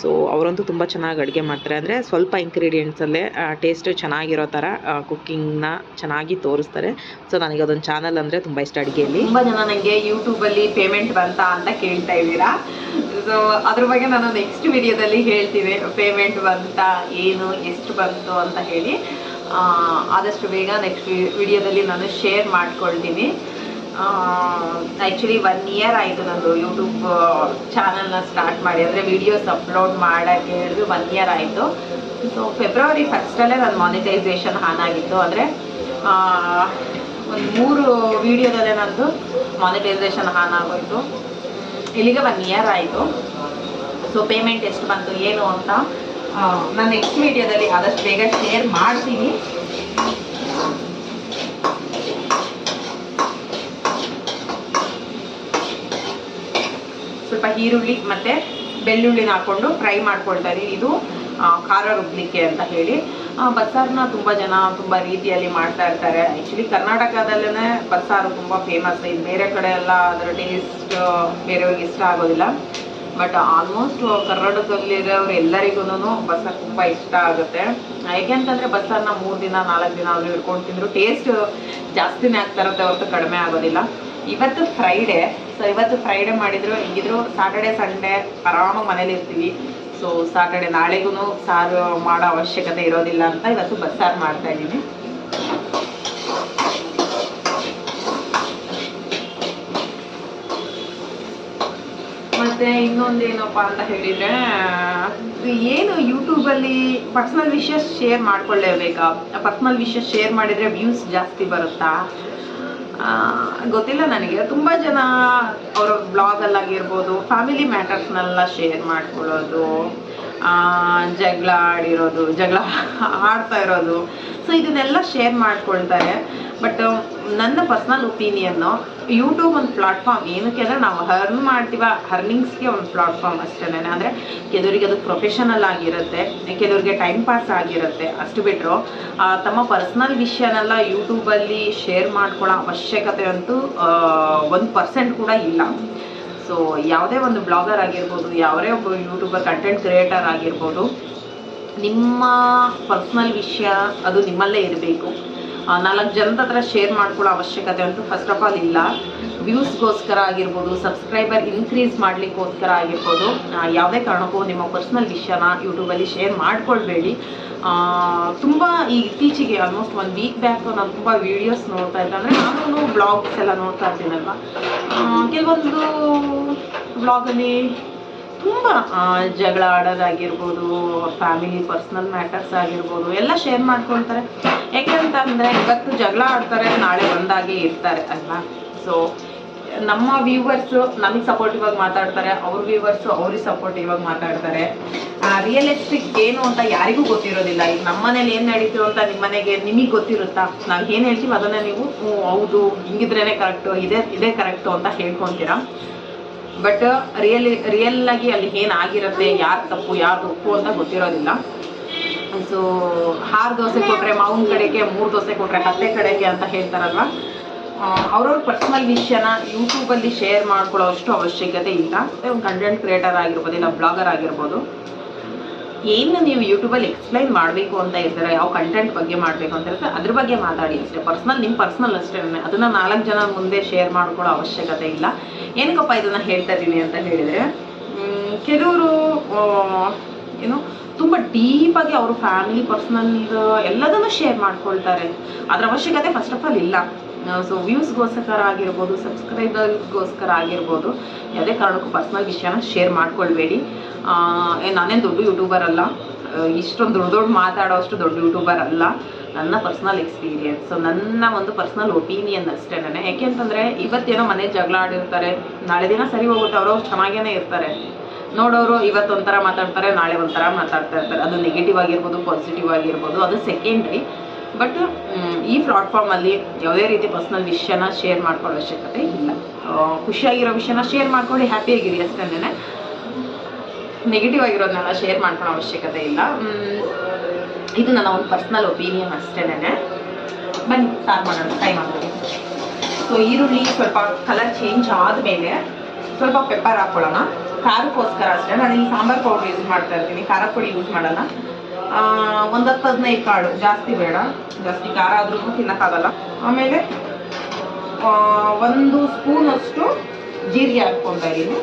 ಸೊ ಅವರಂತೂ ತುಂಬ ಚೆನ್ನಾಗಿ ಅಡುಗೆ ಮಾಡ್ತಾರೆ. ಅಂದರೆ ಸ್ವಲ್ಪ ಇಂಗ್ರೀಡಿಯೆಂಟ್ಸಲ್ಲೇ ಟೇಸ್ಟ್ ಚೆನ್ನಾಗಿರೋ ಥರ ಕುಕ್ಕಿಂಗ್ನ ಚೆನ್ನಾಗಿ ತೋರಿಸ್ತಾರೆ. ಸೊ ನನಗೆ ಅದೊಂದು ಚಾನಲ್ ಅಂದರೆ ತುಂಬ ಇಷ್ಟ ಅಡುಗೆಯಲ್ಲಿ. ತುಂಬ ಜನ ನನಗೆ ಯೂಟ್ಯೂಬಲ್ಲಿ ಪೇಮೆಂಟ್ ಬಂತಾ ಅಂತ ಕೇಳ್ತಾ ಇದ್ದೀರಾ? ಸೊ ಅದ್ರ ಬಗ್ಗೆ ನಾನು ನೆಕ್ಸ್ಟ್ ವಿಡಿಯೋದಲ್ಲಿ ಹೇಳ್ತೀನಿ. ಪೇಮೆಂಟ್ ಬಂತಾ, ಏನು, ಎಷ್ಟು ಬಂತು ಅಂತ ಹೇಳಿ. ಆದಷ್ಟು ಬೇಗ ನೆಕ್ಸ್ಟ್ ವಿಡಿಯೋದಲ್ಲಿ ನಾನು ಶೇರ್ ಮಾಡ್ಕೊಳ್ತೀನಿ. ಆ್ಯಕ್ಚುಲಿ ಒನ್ ಇಯರ್ ಆಯಿತು ನಂದು ಯೂಟ್ಯೂಬ್ ಚಾನಲ್ನ ಸ್ಟಾರ್ಟ್ ಮಾಡಿ. ಅಂದರೆ ವೀಡಿಯೋಸ್ ಅಪ್ಲೋಡ್ ಮಾಡೋಕ್ಕೆ ಹೇಳಿದ್ರು ಒನ್ ಇಯರ್ ಆಯಿತು. ಸೊ ಫೆಬ್ರವರಿ ಫಸ್ಟಲ್ಲೇ ನನ್ನ ಮಾನಿಟೈಸೇಷನ್ ಆನ್ ಆಗಿತ್ತು ಅಂದರೆ ಒಂದು ಮೂರು ವೀಡಿಯೋದಲ್ಲೇ ನಂದು ಮಾನಿಟೈಸೇಷನ್ ಆನ್ ಆಗೋಯಿತು ಇಲ್ಲಿಗೆ ಒನ್ ಇಯರ್ ಆಯಿತು. ಸೊ ಪೇಮೆಂಟ್ ಎಷ್ಟು ಬಂತು, ಏನು ಅಂತ ನಾನು ನೆಕ್ಸ್ಟ್ ವೀಡಿಯೋದಲ್ಲಿ ಆದಷ್ಟು ಬೇಗ ಶೇರ್ ಮಾಡ್ತೀನಿ. ಸ್ವಲ್ಪ ಈರುಳ್ಳಿ ಮತ್ತು ಬೆಳ್ಳುಳ್ಳಿನ ಹಾಕ್ಕೊಂಡು ಫ್ರೈ ಮಾಡ್ಕೊಳ್ತಾ ಇದೀನಿ ಇದು ಖಾರ ರುಬ್ಲಿಕ್ಕೆ ಅಂತ ಹೇಳಿ. ಬಸ್ಸಾರನ್ನ ತುಂಬ ಜನ ತುಂಬ ರೀತಿಯಲ್ಲಿ ಮಾಡ್ತಾ ಇರ್ತಾರೆ. ಆ್ಯಕ್ಚುಲಿ ಕರ್ನಾಟಕದಲ್ಲೇ ಬಸ್ಸಾರು ತುಂಬ ಫೇಮಸ್ ಇದು ಬೇರೆ ಕಡೆ ಎಲ್ಲ ಅದರ ಟೇಸ್ಟ್ ಬೇರೆಯವ್ರಿಗೆ ಇಷ್ಟ ಆಗೋದಿಲ್ಲ. ಬಟ್ ಆಲ್ಮೋಸ್ಟ್ ಕರ್ನಾಟಕದಲ್ಲಿರೋರು ಎಲ್ಲರಿಗೂ ಬಸ್ಸಾರು ತುಂಬ ಇಷ್ಟ ಆಗುತ್ತೆ. ಯಾಕೆಂತಂದರೆ ಬಸ್ಸಾರನ್ನ ಮೂರು ದಿನ, ನಾಲ್ಕು ದಿನ ಆದರೂ ಇಟ್ಕೊಂಡು ತಿಂದ್ರು ಟೇಸ್ಟ್ ಜಾಸ್ತಿನೇ ಆಗ್ತಾ ಇರುತ್ತೆ ಹೊರತು ಕಡಿಮೆ ಆಗೋದಿಲ್ಲ. ಇವತ್ತು ಫ್ರೈಡೇ ಸೊ ಇವತ್ತು ಫ್ರೈಡೇ ಮಾಡಿದ್ರು, ಹೆಂಗಿದ್ರು? ಸಾಟರ್ಡೆ ಸಂಡೇ ಆರಾಮಾಗಿ ಮನೇಲಿ ಇರ್ತೀವಿ. ಸೊ ಸಾಟರ್ಡೆ ನಾಳೆಗೂ ಸಾರು ಮಾಡೋ ಅವಶ್ಯಕತೆ ಇರೋದಿಲ್ಲ ಅಂತ ಇವತ್ತು ಬಸ್ಸಾರು ಮಾಡ್ತಾ ಇದ್ದೀನಿ. ಮತ್ತೆ ಇನ್ನೊಂದು ಏನಪ್ಪ ಅಂತ ಹೇಳಿದ್ರೆ ಏನು ಯೂಟ್ಯೂಬಲ್ಲಿ ಪರ್ಸ್ನಲ್ ವಿಷಯ ಶೇರ್ ಮಾಡ್ಕೊಳ್ಳೇಬೇಕಾ? ಪರ್ಸ್ನಲ್ ವಿಷಯ ಶೇರ್ ಮಾಡಿದರೆ ವ್ಯೂಸ್ ಜಾಸ್ತಿ ಬರುತ್ತಾ? ಗೊತ್ತಿಲ್ಲ ನನಗೆ. ತುಂಬ ಜನ ಅವರ ಬ್ಲಾಗಲ್ಲಾಗಿರ್ಬೋದು ಫ್ಯಾಮಿಲಿ ಮ್ಯಾಟರ್ಸ್ನೆಲ್ಲ ಶೇರ್ ಮಾಡ್ಕೊಳ್ಳೋದು ಜಗಳ ಆಡಿರೋದು, ಜಗಳ ಆಡ್ತಾ ಇರೋದು. ಸೊ ಇದನ್ನೆಲ್ಲ ಶೇರ್ ಮಾಡ್ಕೊಳ್ತಾರೆ. ಬಟ್ ನನ್ನ ಪರ್ಸ್ನಲ್ ಒಪಿನಿಯನ್ನು ಯೂಟ್ಯೂಬ್ ಒಂದು ಪ್ಲಾಟ್ಫಾರ್ಮ್ ಏನಕ್ಕೆ ಅಂದರೆ ನಾವು ಹರ್ನ್ ಮಾಡ್ತೀವ ಹರ್ನಿಂಗ್ಸ್ಗೆ ಒಂದು ಪ್ಲಾಟ್ಫಾರ್ಮ್ ಅಷ್ಟೇ ಅಂದರೆ ಕೆಲವರಿಗೆ ಅದು ಪ್ರೊಫೆಷನಲ್ ಆಗಿರುತ್ತೆ, ಕೆಲವರಿಗೆ ಟೈಮ್ ಪಾಸ್ ಆಗಿರುತ್ತೆ, ಅಷ್ಟು ಬಿಟ್ಟರು ತಮ್ಮ ಪರ್ಸ್ನಲ್ ವಿಷಯನೆಲ್ಲ ಯೂಟ್ಯೂಬಲ್ಲಿ ಶೇರ್ ಮಾಡ್ಕೊಳ್ಳೋ ಅವಶ್ಯಕತೆ ಅಂತೂ ಒಂದು ಪರ್ಸೆಂಟ್ ಕೂಡ ಇಲ್ಲ. ಸೊ ಯಾವುದೇ ಒಂದು ಬ್ಲಾಗರ್ ಆಗಿರ್ಬೋದು, ಯಾವುದೇ ಒಬ್ಬ ಯೂಟ್ಯೂಬರ್ ಕಂಟೆಂಟ್ ಕ್ರಿಯೇಟರ್ ಆಗಿರ್ಬೋದು, ನಿಮ್ಮ ಪರ್ಸ್ನಲ್ ವಿಷಯ ಅದು ನಿಮ್ಮಲ್ಲೇ ಇರಬೇಕು. ನಾಲ್ಕು ಜನದ ಹತ್ರ ಶೇರ್ ಮಾಡ್ಕೊಳ್ಳೋ ಅವಶ್ಯಕತೆ ಅಂತೂ ಫಸ್ಟ್ ಆಫ್ ಆಲ್ ಇಲ್ಲ. ವ್ಯೂಸ್ಗೋಸ್ಕರ ಆಗಿರ್ಬೋದು ಸಬ್ಸ್ಕ್ರೈಬರ್ ಇನ್ಕ್ರೀಸ್ ಮಾಡಲಿಕ್ಕೋಸ್ಕರ ಆಗಿರ್ಬೋದು ಯಾವುದೇ ಕಾರಣಕ್ಕೂ ನಿಮ್ಮ ಪರ್ಸ್ನಲ್ ವಿಷಯನ ಯೂಟ್ಯೂಬಲ್ಲಿ ಶೇರ್ ಮಾಡ್ಕೊಳ್ಬೇಡಿ. ತುಂಬ ಈ ಇತ್ತೀಚೆಗೆ ಆಲ್ಮೋಸ್ಟ್ ಒಂದು ವೀಕ್ ಬ್ಯಾಕ್ ನಾನು ತುಂಬ ವೀಡಿಯೋಸ್ ನೋಡ್ತಾ ಇದ್ದೆ. ಅಂದರೆ ನಾನು ಬ್ಲಾಗ್ಸ್ ಎಲ್ಲ ನೋಡ್ತಾ ಇರ್ತೀನಲ್ವ ಕೆಲವೊಂದು ಬ್ಲಾಗಲ್ಲಿ ತುಂಬ ಜಗಳ ಆಡೋದಾಗಿರ್ಬೋದು ಫ್ಯಾಮಿಲಿ ಪರ್ಸ್ನಲ್ ಮ್ಯಾಟರ್ಸ್ ಆಗಿರ್ಬೋದು, ಎಲ್ಲ ಶೇರ್ ಮಾಡ್ಕೊಳ್ತಾರೆ ಯಾಕೆಂತಂದರೆ ಇವತ್ತು ಜಗಳ ಆಡ್ತಾರೆ, ನಾಳೆ ಒಂದಾಗೆ ಇರ್ತಾರೆ, ಅಲ್ವಾ? ಸೊ ನಮ್ಮ ವ್ಯೂವರ್ಸು ನಮಗೆ ಸಪೋರ್ಟಿವ್ ಆಗಿ ಮಾತಾಡ್ತಾರೆ, ಅವ್ರ ವ್ಯೂವರ್ಸು ಅವ್ರಿಗೆ ಸಪೋರ್ಟಿವ್ ಆಗಿ ಮಾತಾಡ್ತಾರೆ. ರಿಯಲಿಸ್ಟಿಕ್ ಏನು ಅಂತ ಯಾರಿಗೂ ಗೊತ್ತಿರೋದಿಲ್ಲ. ಈಗ ನಮ್ಮ ಮನೇಲಿ ಏನು ನಡೀತು ಅಂತ ನಿಮ್ಮ ಮನೆಗೆ ನಿಮಗೆ ಗೊತ್ತಿರುತ್ತಾ? ನಾವು ಏನು ಹೇಳ್ತೀವಿ ಅದನ್ನು ನೀವು ಹೌದು ಹಿಂಗಿದ್ರೇ ಕರೆಕ್ಟು ಇದೇ ಇದೇ ಕರೆಕ್ಟು ಅಂತ ಹೇಳ್ಕೊತೀರಾ? ಬಟ್ ರಿಯಲಿ ರಿಯಲ್ ಆಗಿ ಅಲ್ಲಿ ಏನಾಗಿರುತ್ತೆ ಯಾರು ತಪ್ಪು ಯಾರು ತಪ್ಪು ಅಂತ ಗೊತ್ತಿರೋದಿಲ್ಲ. ಸೊ ಆರು ದೋಸೆ ಕೊಟ್ಟರೆ ಮಾವಿನ ಕಡೆಗೆ, ಮೂರು ದೋಸೆ ಕೊಟ್ಟರೆ ಹತ್ತೆ ಕಡೆಗೆ ಅಂತ ಹೇಳ್ತಾರಲ್ವ? ಅವ್ರವ್ರ ಪರ್ಸ್ನಲ್ ವಿಷಯನ ಯೂಟ್ಯೂಬಲ್ಲಿ ಶೇರ್ ಮಾಡ್ಕೊಳ್ಳೋ ಅಷ್ಟು ಅವಶ್ಯಕತೆ ಇಲ್ಲ. ಒಂದು ಕಂಟೆಂಟ್ ಕ್ರಿಯೇಟರ್ ಆಗಿರ್ಬೋದು, ಇಲ್ಲ ಬ್ಲಾಗರ್ ಆಗಿರ್ಬೋದು. ಏನು ನೀವು ಯೂಟ್ಯೂಬಲ್ಲಿ ಎಕ್ಸ್ಪ್ಲೈನ್ ಮಾಡಬೇಕು ಅಂತ ಇರ್ತಾರೆ, ಯಾವ ಕಂಟೆಂಟ್ ಬಗ್ಗೆ ಮಾಡಬೇಕು ಅಂತ ಇರುತ್ತೆ ಅದ್ರ ಬಗ್ಗೆ ಮಾತಾಡಿ ಅಷ್ಟೇ. ಪರ್ಸ್ನಲ್ ನಿಮ್ಮ ಪರ್ಸ್ನಲ್ ಅಷ್ಟೇ ಅದನ್ನು ನಾಲ್ಕು ಜನ ಮುಂದೆ ಶೇರ್ ಮಾಡ್ಕೊಳ್ಳೋ ಅವಶ್ಯಕತೆ ಇಲ್ಲ. ಏನಕ್ಕಪ್ಪ ಇದನ್ನು ಹೇಳ್ತಾ ಇದ್ದೀನಿ ಅಂತ ಹೇಳಿದರೆ ಕೆಲವರು ಏನು, ತುಂಬ ಡೀಪಾಗಿ ಅವರು ಫ್ಯಾಮಿಲಿ ಪರ್ಸ್ನಲ್ ಎಲ್ಲದನ್ನು ಶೇರ್ ಮಾಡ್ಕೊಳ್ತಾರೆ. ಅದರ ಅವಶ್ಯಕತೆ ಫಸ್ಟ್ ಆಫ್ ಆಲ್ ಇಲ್ಲ. ಸೊ ವ್ಯೂಸ್ಗೋಸ್ಕರ ಆಗಿರ್ಬೋದು ಸಬ್ಸ್ಕ್ರೈಬರ್ಗೋಸ್ಕರ ಆಗಿರ್ಬೋದು, ಯಾವುದೇ ಕಾರಣಕ್ಕೂ ಪರ್ಸ್ನಲ್ ವಿಷಯನ ಶೇರ್ ಮಾಡ್ಕೊಳ್ಬೇಡಿ. ನಾನೇನು ದೊಡ್ಡ ಯೂಟ್ಯೂಬರ್ ಅಲ್ಲ. ಇಷ್ಟೊಂದು ದೊಡ್ಡ ದೊಡ್ಡ ಮಾತಾಡೋ ಅಷ್ಟು ದೊಡ್ಡ ಯೂಟ್ಯೂಬರ್ ಅಲ್ಲ. ನನ್ನ ಪರ್ಸ್ನಲ್ ಎಕ್ಸ್ಪೀರಿಯನ್ಸ್ ಸೊ ನನ್ನ ಒಂದು ಪರ್ಸ್ನಲ್ ಒಪಿನಿಯನ್ ಅಷ್ಟೇ ನಾನು. ಯಾಕೆ ಅಂತಂದರೆ, ಇವತ್ತೇನೋ ಮನೆ ಜಗಳ ಆಡಿರ್ತಾರೆ. ನಾಳೆ ದಿನ ಸರಿ ಹೋಗುತ್ತೆ, ಅವರು ಚೆನ್ನಾಗೇ ಇರ್ತಾರೆ. ನೋಡೋರು ಇವತ್ತು ಒಂಥರ ಮಾತಾಡ್ತಾರೆ, ನಾಳೆ ಒಂಥರ ಮಾತಾಡ್ತಾ ಇರ್ತಾರೆ. ಅದು ನೆಗೆಟಿವ್ ಆಗಿರ್ಬೋದು ಪಾಸಿಟಿವ್ ಆಗಿರ್ಬೋದು, ಅದು ಸೆಕೆಂಡ್ರಿ ಬಟ್ ಈ ಪ್ಲಾಟ್ಫಾರ್ಮಲ್ಲಿ ಯಾವುದೇ ರೀತಿ ಪರ್ಸ್ನಲ್ ವಿಷಯನ ಶೇರ್ ಮಾಡ್ಕೊಳ್ಳೋ ಅವಶ್ಯಕತೆ ಇಲ್ಲ. ಖುಷಿಯಾಗಿರೋ ವಿಷಯನ ಶೇರ್ ಮಾಡ್ಕೊಳ್ಳಿ ಹ್ಯಾಪಿಯಾಗಿರಿ ಅಷ್ಟೇ ನೆಗೆಟಿವ್ ಆಗಿರೋದನ್ನೆಲ್ಲ ಶೇರ್ ಮಾಡ್ಕೊಳ್ಳೋ ಅವಶ್ಯಕತೆ ಇಲ್ಲ. ಇದು ನನ್ನ ಒಂದು ಪರ್ಸ್ನಲ್ ಒಪಿನಿಯನ್ ಅಷ್ಟೇ ಬನ್ನಿ ಸ್ಟಾರ್ಟ್ ಮಾಡೋಣ. ಟೈಮ್ ಆಗ್ತದೆ ಸೊ ಈರುಳ್ಳಿ ಸ್ವಲ್ಪ ಕಲರ್ ಚೇಂಜ್ ಆದಮೇಲೆ ಸ್ವಲ್ಪ ಪೆಪ್ಪರ್ ಹಾಕ್ಕೊಳ್ಳೋಣ ಖಾರಕ್ಕೋಸ್ಕರ ಅಷ್ಟೇ. ನಾನು ಇಲ್ಲಿ ಸಾಂಬಾರ್ ಪೌಡ್ರ್ ಯೂಸ್ ಮಾಡ್ತಾ ಇರ್ತೀನಿ. ಖಾರ ಪುಡಿ ಯೂಸ್ ಮಾಡಲ್ಲ. ಒಂದು ಹತ್ತು ಹದಿನೈದು ಕಾಳು. ಜಾಸ್ತಿ ಬೇಡ. ಜಾಸ್ತಿ ಖಾರ ಆದ್ರೂ ತಿನ್ನಕ್ಕಾಗಲ್ಲ. ಆಮೇಲೆ ಒಂದು ಒಂದು ಸ್ಪೂನಷ್ಟು ಜೀರಿಗೆ ಹಾಕ್ಕೊತಾ ಇದ್ದೀನಿ.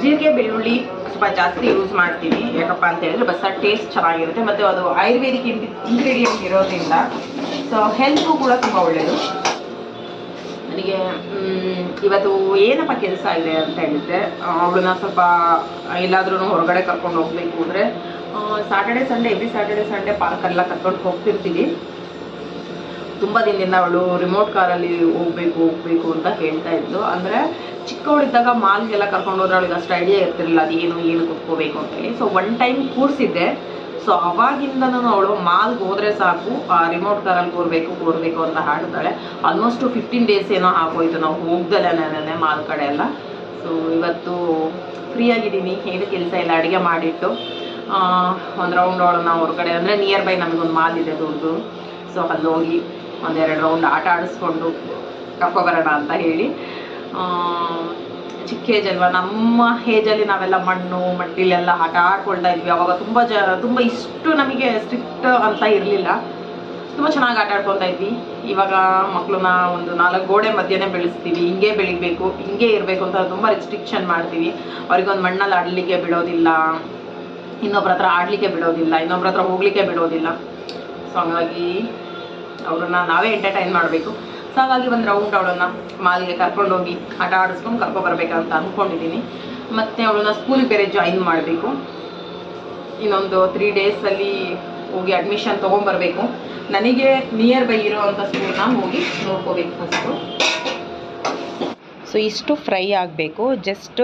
ಜೀರಿಗೆ, ಬೆಳ್ಳುಳ್ಳಿ ಸ್ವಲ್ಪ ಜಾಸ್ತಿ ಯೂಸ್ ಮಾಡ್ತೀನಿ. ಯಾಕಪ್ಪ ಅಂತ ಹೇಳಿದ್ರೆ ಬಸ್ ಟೇಸ್ಟ್ ಚೆನ್ನಾಗಿರುತ್ತೆ. ಮತ್ತು ಅದು ಆಯುರ್ವೇದಿಕ್ ಇಂಗ್ರೀಡಿಯೆಂಟ್ ಇರೋದ್ರಿಂದ ಸೊ ಹೆಲ್ತ್ ಕೂಡ ತುಂಬ ಒಳ್ಳೆಯದು ಮ್, ಇವತ್ತು ಏನಪ್ಪ ಕೆಲಸ ಇದೆ ಅಂತ ಹೇಳಿದ್ರೆ ಅವಳನ್ನ ಸ್ವಲ್ಪ ಎಲ್ಲಾದ್ರೂ ಹೊರಗಡೆ ಕರ್ಕೊಂಡು ಹೋಗ್ಬೇಕು ಅಂದರೆ Saturday Sunday every Saturday Sunday ಪಾರ್ಕೆಲ್ಲ ಕರ್ಕೊಂಡು ಹೋಗ್ತಿರ್ತೀವಿ ತುಂಬ ದಿನದಿಂದ ಅವಳು ರಿಮೋಟ್ ಕಾರಲ್ಲಿ ಹೋಗ್ಬೇಕು ಹೋಗ್ಬೇಕು ಅಂತ ಹೇಳ್ತಾ ಇದ್ಲು. ಅಂದರೆ ಚಿಕ್ಕವಳಿದ್ದಾಗ ಮಾಲ್ಗೆಲ್ಲ ಕರ್ಕೊಂಡು ಹೋದ್ರೆ ಅವಳಿಗೆ ಅಷ್ಟು ಐಡಿಯಾ ಇರ್ತಿರಲಿಲ್ಲ ಅದು ಏನು ಏನು ಕೂತ್ಕೋಬೇಕು ಅಂತೇಳಿ ಸೊ ಒನ್ ಟೈಮ್ ಕೂರಿಸಿದ್ದೆ. ಸೊ ಅವಾಗಿಂದನೂ ಅವಳು ಮಾಲ್ಗೆ ಹೋದ್ರೆ ಸಾಕು, ಆ ರಿಮೋಟ್ ಕಾರಲ್ಲಿ ಕೂರಬೇಕು ಕೂರಬೇಕು ಅಂತ ಹಾಡ್ತಾಳೆ. ಆಲ್ಮೋಸ್ಟ್ ಫಿಫ್ಟೀನ್ ಡೇಸ್ ಏನೋ ಆಗೋಯ್ತು, ನಾವು ಹೋಗ್ದಲ್ಲ ನಾನೇ ಮಾಲ್ ಕಡೆ ಎಲ್ಲ. ಸೊ ಇವತ್ತು ಫ್ರೀ ಆಗಿದ್ದೀನಿ, ಏನು ಕೆಲಸ ಇಲ್ಲ, ಅಡುಗೆ ಮಾಡಿಟ್ಟು. ಒಂದು ರೌಂಡ್ ಅವಳನ್ನ ಹೊರಗಡೆ. ಅಂದರೆ ನಿಯರ್ ಬೈ ನಮಗೊಂದು ಮಾಲ್ ಇದೆ ದೊಡ್ಡದು ಸೊ ಅಲ್ಲಿ ಹೋಗಿ ಒಂದೆರಡು ರೌಂಡ್ ಆಟ ಆಡಿಸ್ಕೊಂಡು ಕರ್ಕೊಬರೋಣ ಅಂತ ಹೇಳಿ. ಚಿಕ್ಕ ಏಜ್ ಅಲ್ವಾ? ನಮ್ಮ ಏಜಲ್ಲಿ ನಾವೆಲ್ಲ ಮಣ್ಣು ಮಟ್ಟಿಲೆಲ್ಲ ಆಟ ಆಡ್ಕೊಳ್ತಾ ಇದ್ವಿ. ಅವಾಗ ತುಂಬ ಜ, ತುಂಬ ಇಷ್ಟು ನಮಗೆ ಸ್ಟ್ರಿಕ್ಟ್ ಅಂತ ಇರಲಿಲ್ಲ. ತುಂಬ ಚೆನ್ನಾಗಿ ಆಟ ಆಡ್ಕೊತಾ ಇದ್ವಿ. ಇವಾಗ ಮಕ್ಕಳನ್ನ ಒಂದು ನಾಲ್ಕು ಗೋಡೆ ಮಧ್ಯನೇ ಬೆಳೆಸ್ತೀವಿ. ಹಿಂಗೆ ಬೆಳಿಬೇಕು, ಹಿಂಗೆ ಇರಬೇಕು ಅಂತ ತುಂಬ ರೆಸ್ಟ್ರಿಕ್ಷನ್ ಮಾಡ್ತೀವಿ. ಅವ್ರಿಗೊಂದು ಮಣ್ಣಲ್ಲಿ ಆಡಲಿಕ್ಕೆ ಬಿಡೋದಿಲ್ಲ. ಇನ್ನೊಬ್ರ ಹತ್ರ ಆಡಲಿಕ್ಕೆ ಬಿಡೋದಿಲ್ಲ. ಇನ್ನೊಬ್ರ ಹತ್ರ ಹೋಗ್ಲಿಕ್ಕೆ ಬಿಡೋದಿಲ್ಲ. ಸೊ ಹಂಗಾಗಿ ಅವ್ರನ್ನ ನಾವೇ ಎಂಟರ್ಟೈನ್ ಮಾಡಬೇಕು. ಹಾಗಾಗಿ ಒಂದು ರೌಂಡ್ ಅವಳನ್ನ ಮಾಲಿಗೆ ಕರ್ಕೊಂಡೋಗಿ ಆಟ ಆಡಿಸ್ಕೊಂಡು ಕರ್ಕೊಬರ್ಬೇಕಂತ ಅಂದ್ಕೊಂಡಿದ್ದೀನಿ ಮತ್ತೆ ಅವಳನ್ನ ಸ್ಕೂಲಿಗೆ ಬೇರೆ ಜಾಯಿನ್ ಮಾಡಬೇಕು. ಇನ್ನೊಂದು ತ್ರೀ ಡೇಸಲ್ಲಿ ಹೋಗಿ ಅಡ್ಮಿಷನ್ ತೊಗೊಂಬರ್ಬೇಕು ನನಗೆ ನಿಯರ್ ಬೈ ಇರೋ ಸ್ಕೂಲ್ ಸ್ಕೂಲ್ನ ಹೋಗಿ ನೋಡ್ಕೋಬೇಕು ಫಸ್ಟು ಸೊ ಇಷ್ಟು ಫ್ರೈ ಆಗಬೇಕು. ಜಸ್ಟ್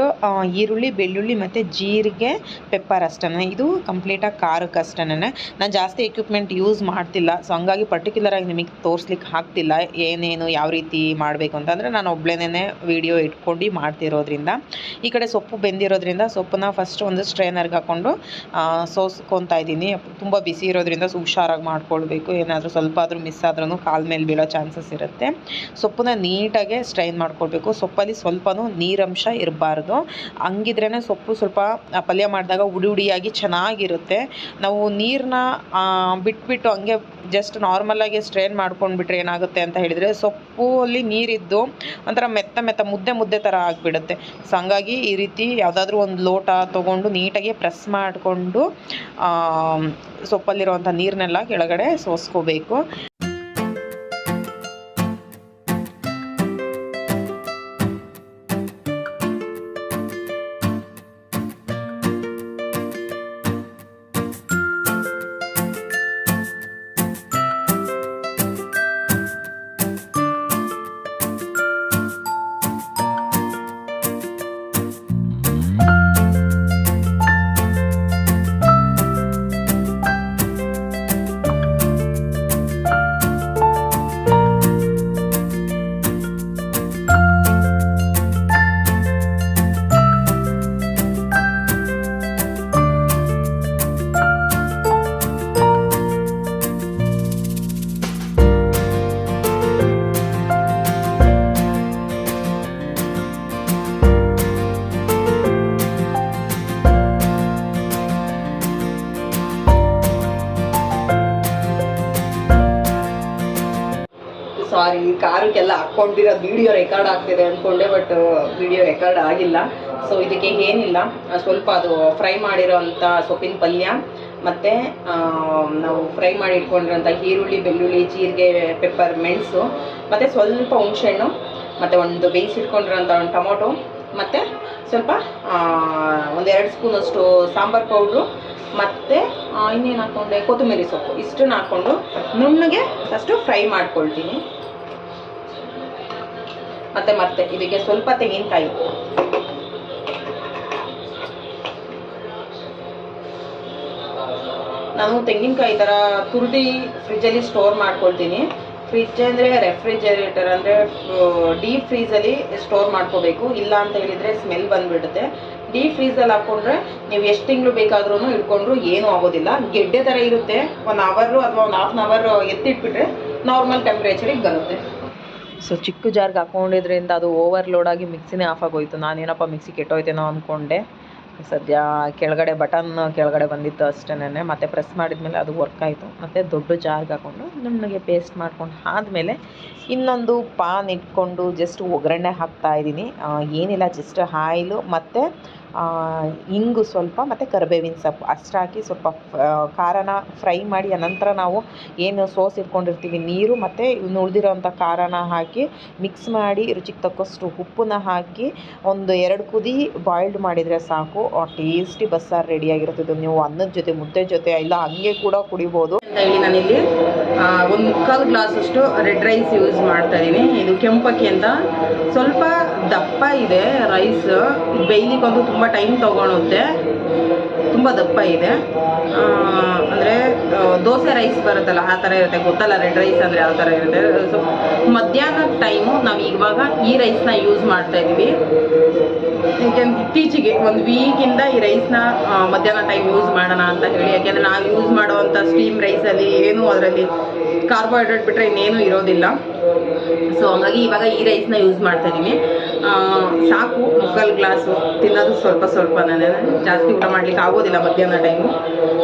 ಈರುಳ್ಳಿ, ಬೆಳ್ಳುಳ್ಳಿ ಮತ್ತು ಜೀರಿಗೆ ಪೆಪ್ಪರ್ ಅಷ್ಟೇ ಇದು ಕಂಪ್ಲೀಟಾಗಿ ಖಾರಕ್ಕೆ ಅಷ್ಟೇ ನಾನು ಜಾಸ್ತಿ ಎಕ್ವಿಪ್ಮೆಂಟ್ ಯೂಸ್ ಮಾಡ್ತಿಲ್ಲ. ಸೊ ಹಂಗಾಗಿ ಪರ್ಟಿಕ್ಯುಲರಾಗಿ ನಿಮಗೆ ತೋರಿಸ್ಲಿಕ್ಕೆ ಆಗ್ತಿಲ್ಲ. ಏನೇನು, ಯಾವ ರೀತಿ ಮಾಡಬೇಕು ಅಂತಂದರೆ ನಾನು ಒಬ್ಳೇನೇ ವೀಡಿಯೋ ಇಟ್ಕೊಂಡು ಮಾಡ್ತಿರೋದ್ರಿಂದ. ಈ ಕಡೆ ಸೊಪ್ಪು ಬೆಂದಿರೋದ್ರಿಂದ ಸೊಪ್ಪನ್ನ ಫಸ್ಟ್ ಒಂದು ಸ್ಟ್ರೈನರ್ಗೆ ಹಾಕ್ಕೊಂಡು ಸೋಸ್ಕೊತಾ ಇದ್ದೀನಿ. ತುಂಬ ಬಿಸಿ ಇರೋದ್ರಿಂದ ಹುಷಾರಾಗಿ ಮಾಡ್ಕೊಳ್ಬೇಕು. ಏನಾದರೂ ಸ್ವಲ್ಪ ಆದರೂ ಮಿಸ್ ಆದ್ರೂ ಕಾಲ ಮೇಲೆ ಬೀಳೋ ಚಾನ್ಸಸ್ ಇರುತ್ತೆ. ಸೊಪ್ಪನ್ನ ನೀಟಾಗೆ ಸ್ಟ್ರೈನ್ ಮಾಡ್ಕೊಳ್ಬೇಕು. ಸೊಪ್ಪಲ್ಲಿ ಸ್ವಲ್ಪನೂ ನೀರಂಶ ಇರಬಾರ್ದು. ಹಂಗಿದ್ರೇ ಸೊಪ್ಪು ಸ್ವಲ್ಪ ಪಲ್ಯ ಮಾಡಿದಾಗ ಉಡಿ ಉಡಿಯಾಗಿ ಚೆನ್ನಾಗಿರುತ್ತೆ. ನಾವು ನೀರನ್ನ ಬಿಟ್ಬಿಟ್ಟು ಹಂಗೆ ಜಸ್ಟ್ ನಾರ್ಮಲಾಗಿ ಸ್ಟ್ರೈನ್ ಮಾಡ್ಕೊಂಡ್ಬಿಟ್ರೆ ಏನಾಗುತ್ತೆ ಅಂತ ಹೇಳಿದರೆ ಸೊಪ್ಪು ಅಲ್ಲಿ ನೀರಿದ್ದು ಒಂಥರ ಮೆತ್ತ ಮೆತ್ತ, ಮುದ್ದೆ ಮುದ್ದೆ ಥರ ಆಗಿಬಿಡುತ್ತೆ. ಸೊ ಹಂಗಾಗಿ ಈ ರೀತಿ ಯಾವುದಾದ್ರೂ ಒಂದು ಲೋಟ ತೊಗೊಂಡು ನೀಟಾಗಿ ಪ್ರೆಸ್ ಮಾಡಿಕೊಂಡು ಸೊಪ್ಪಲ್ಲಿರುವಂಥ ನೀರನ್ನೆಲ್ಲ ಕೆಳಗಡೆ ಸೋಸ್ಕೋಬೇಕು. ವಿಡಿಯೋ ರೆಕಾರ್ಡ್ ಆಗ್ತಿದೆ ಅಂದ್ಕೊಂಡೆ ಬಟ್ ವಿಡಿಯೋ ರೆಕಾರ್ಡ್ ಆಗಿಲ್ಲ. ಸೊ ಇದಕ್ಕೆ ಏನಿಲ್ಲ. ಸ್ವಲ್ಪ ಅದು ಫ್ರೈ ಮಾಡಿರೋಂಥ ಸೊಪ್ಪಿನ ಪಲ್ಯ, ಮತ್ತು ನಾವು ಫ್ರೈ ಮಾಡಿ ಇಟ್ಕೊಂಡಿರೋಂಥ ಈರುಳ್ಳಿ, ಬೆಳ್ಳುಳ್ಳಿ, ಜೀರಿಗೆ ಪೆಪ್ಪರ್ ಮೆಣಸು, ಮತ್ತು ಸ್ವಲ್ಪ ಹುಣಸೆಹಣ್ಣು, ಮತ್ತು ಒಂದು ಬೇಯಿಸಿಟ್ಕೊಂಡಿರೋಂಥ ಒಂದು ಟೊಮೊಟೊ, ಮತ್ತು ಸ್ವಲ್ಪ ಒಂದೆರಡು ಸ್ಪೂನಷ್ಟು ಸಾಂಬಾರು ಪೌಡ್ರು ಮತ್ತು ಇನ್ನೇನು ಹಾಕ್ಕೊಂಡೆ ಕೊತ್ತಂಬರಿ ಸೊಪ್ಪು. ಇಷ್ಟನ್ನು ಹಾಕ್ಕೊಂಡು ನುಣ್ಣಗೆ ಫಸ್ಟು ಫ್ರೈ ಮಾಡ್ಕೊಳ್ತೀನಿ. ಮತ್ತು, ಮತ್ತೆ. ಇದಕ್ಕೆ ಸ್ವಲ್ಪ ತೆಂಗಿನಕಾಯಿ. ನಾನು ತೆಂಗಿನಕಾಯಿ ಥರ ಫ್ರಿಜ್ ಫ್ರಿಜ್ಜಲ್ಲಿ ಸ್ಟೋರ್ ಮಾಡ್ಕೊಳ್ತೀನಿ. ಫ್ರಿಜ್ ಅಂದರೆ ರೆಫ್ರಿಜರೇಟರ್ ಅಂದರೆ ಡೀಪ್ ಫ್ರೀಸಲ್ಲಿ ಸ್ಟೋರ್ ಮಾಡ್ಕೋಬೇಕು. ಇಲ್ಲ ಅಂತ ಹೇಳಿದರೆ ಸ್ಮೆಲ್ ಬಂದ್ಬಿಡುತ್ತೆ. ಡೀಪ್ ಫ್ರೀಸಲ್ಲಿ ಹಾಕ್ಕೊಂಡ್ರೆ ನೀವು ಎಷ್ಟು ತಿಂಗಳು ಬೇಕಾದ್ರೂ ಇಟ್ಕೊಂಡ್ರು ಏನೂ ಆಗೋದಿಲ್ಲ. ಗೆಡ್ಡೆ ಥರ ಇರುತ್ತೆ. ಒನ್ ಅವರು ಅಥವಾ ಒಂದು ಹಾಫ್ ಆನ್ ಅವರ್ ಎತ್ತಿಟ್ಬಿಟ್ರೆ ನಾರ್ಮಲ್ ಟೆಂಪ್ರೇಚರಿಗೆ ಬರುತ್ತೆ. ಸೊ ಚಿಕ್ಕ ಜಾರ್ಗೆ ಹಾಕೊಂಡಿದ್ರಿಂದ ಅದು ಓವರ್ಲೋಡಾಗಿ ಮಿಕ್ಸಿನೇ ಆಫ್ ಆಗೋಯ್ತು. ನಾನೇನಪ್ಪ ಮಿಕ್ಸಿ ಕೆಟ್ಟೋಯ್ತೇನೋ ಅಂದ್ಕೊಂಡೆ ಸದ್ಯ ಕೆಳಗಡೆ ಬಟನ್ ಕೆಳಗಡೆ ಬಂದಿತ್ತು ಅಷ್ಟೇನೆ ಮತ್ತೆ ಪ್ರೆಸ್ ಮಾಡಿದ್ಮೇಲೆ ಅದು ವರ್ಕ್ ಆಯಿತು. ಮತ್ತು ದೊಡ್ಡ ಜಾರ್ಗೆ ಹಾಕ್ಕೊಂಡು ನುಣ್ಣಗೆ ಪೇಸ್ಟ್ ಮಾಡ್ಕೊಂಡು ಆದಮೇಲೆ ಇನ್ನೊಂದು ಪಾನ್ ಇಟ್ಕೊಂಡು ಜಸ್ಟ್ ಒಗ್ಗರಣೆ ಹಾಕ್ತಾ ಇದ್ದೀನಿ. ಏನಿಲ್ಲ ಜಸ್ಟ್ ಆಯಿಲು ಮತ್ತು ಇಂಗು ಸ್ವಲ್ಪ ಮತ್ತು ಕರಿಬೇವಿನ ಸೊಪ್ಪು ಅಷ್ಟು ಹಾಕಿ ಸ್ವಲ್ಪ ಆ, ಖಾರನ ಫ್ರೈ ಮಾಡಿ ಅನಂತರ ನಾವು ಏನು ಸೋಸ್ ಇಟ್ಕೊಂಡಿರ್ತೀವಿ ನೀರು ಮತ್ತು ಇನ್ನು ಉಳಿದಿರೋಂಥ ಖಾರನ ಹಾಕಿ ಮಿಕ್ಸ್ ಮಾಡಿ ರುಚಿಗೆ ತಕ್ಕಷ್ಟು ಉಪ್ಪನ್ನ ಹಾಕಿ ಒಂದು ಎರಡು ಕುದಿ ಬಾಯ್ಲ್ಡ್ ಮಾಡಿದರೆ ಸಾಕು. ಟೇಸ್ಟಿ ಬಸ್ಸಾರು ರೆಡಿಯಾಗಿರುತ್ತದೆ ನೀವು ಅನ್ನದ ಜೊತೆ ಮುದ್ದೆ ಜೊತೆ ಇಲ್ಲ ಹಂಗೆ ಕೂಡ ಕುಡಿಬೋದು. ಅಂತ ನಾನಿಲ್ಲಿ ಒಂದು ಮುಕ್ಕಾಲು ಗ್ಲಾಸಷ್ಟು ರೆಡ್ ರೈಸ್ ಯೂಸ್ ಮಾಡ್ತಾ ಇದ್ದೀನಿ ಇದು ಕೆಂಪಕ್ಕಿ ಅಂತ ಸ್ವಲ್ಪ ದಪ್ಪ ಇದೆ ರೈಸ್. ಬೇಯ್ಲಿಕ್ಕಂತೂ ತುಂಬ ಟೈಮ್ ತೊಗೊಳುತ್ತೆ. ತುಂಬ ದಪ್ಪ ಇದೆ. ಅಂದರೆ ದೋಸೆ ರೈಸ್ ಬರುತ್ತಲ್ಲ, ಆ ಥರ ಇರುತ್ತೆ. ಗೊತ್ತಲ್ಲ, ರೆಡ್ ರೈಸ್ ಅಂದರೆ ಯಾವ ಥರ ಇರುತ್ತೆ. ಸೊ ಮಧ್ಯಾಹ್ನದ ಟೈಮು ನಾವು ಇವಾಗ ಈ ರೈಸ್ನ ಯೂಸ್ ಮಾಡ್ತಾ ಇದ್ದೀವಿ. ಯಾಕೆಂದ್ರೆ ಇತ್ತೀಚೆಗೆ ಒಂದು ವೀಕಿಂದ ಈ ರೈಸ್ನ ಮಧ್ಯಾಹ್ನ ಟೈಮ್ ಯೂಸ್ ಮಾಡೋಣ ಅಂತ ಹೇಳಿ. ಯಾಕೆಂದರೆ ನಾವು ಯೂಸ್ ಮಾಡುವಂಥ ಸ್ಟೀಮ್ ರೈಸಲ್ಲಿ ಏನೂ ಅದರಲ್ಲಿ ಕಾರ್ಬೋಹೈಡ್ರೇಟ್ ಬಿಟ್ಟರೆ ಇನ್ನೇನು ಇರೋದಿಲ್ಲ. ಸೊ ಹಂಗಾಗಿ ಇವಾಗ ಈ ರೈಸ್ನ ಯೂಸ್ ಮಾಡ್ತಾ ಇದ್ದೀನಿ ಸಾಕು ಮುಗ್ಗಲ್ ಗ್ಲಾಸು, ತಿನ್ನೋದು ಸ್ವಲ್ಪ ಸ್ವಲ್ಪ ನಾನು ಜಾಸ್ತಿ ಊಟ ಮಾಡ್ಲಿಕ್ಕೆ ಆಗೋದಿಲ್ಲ ಮಧ್ಯಾಹ್ನ ಟೈಮು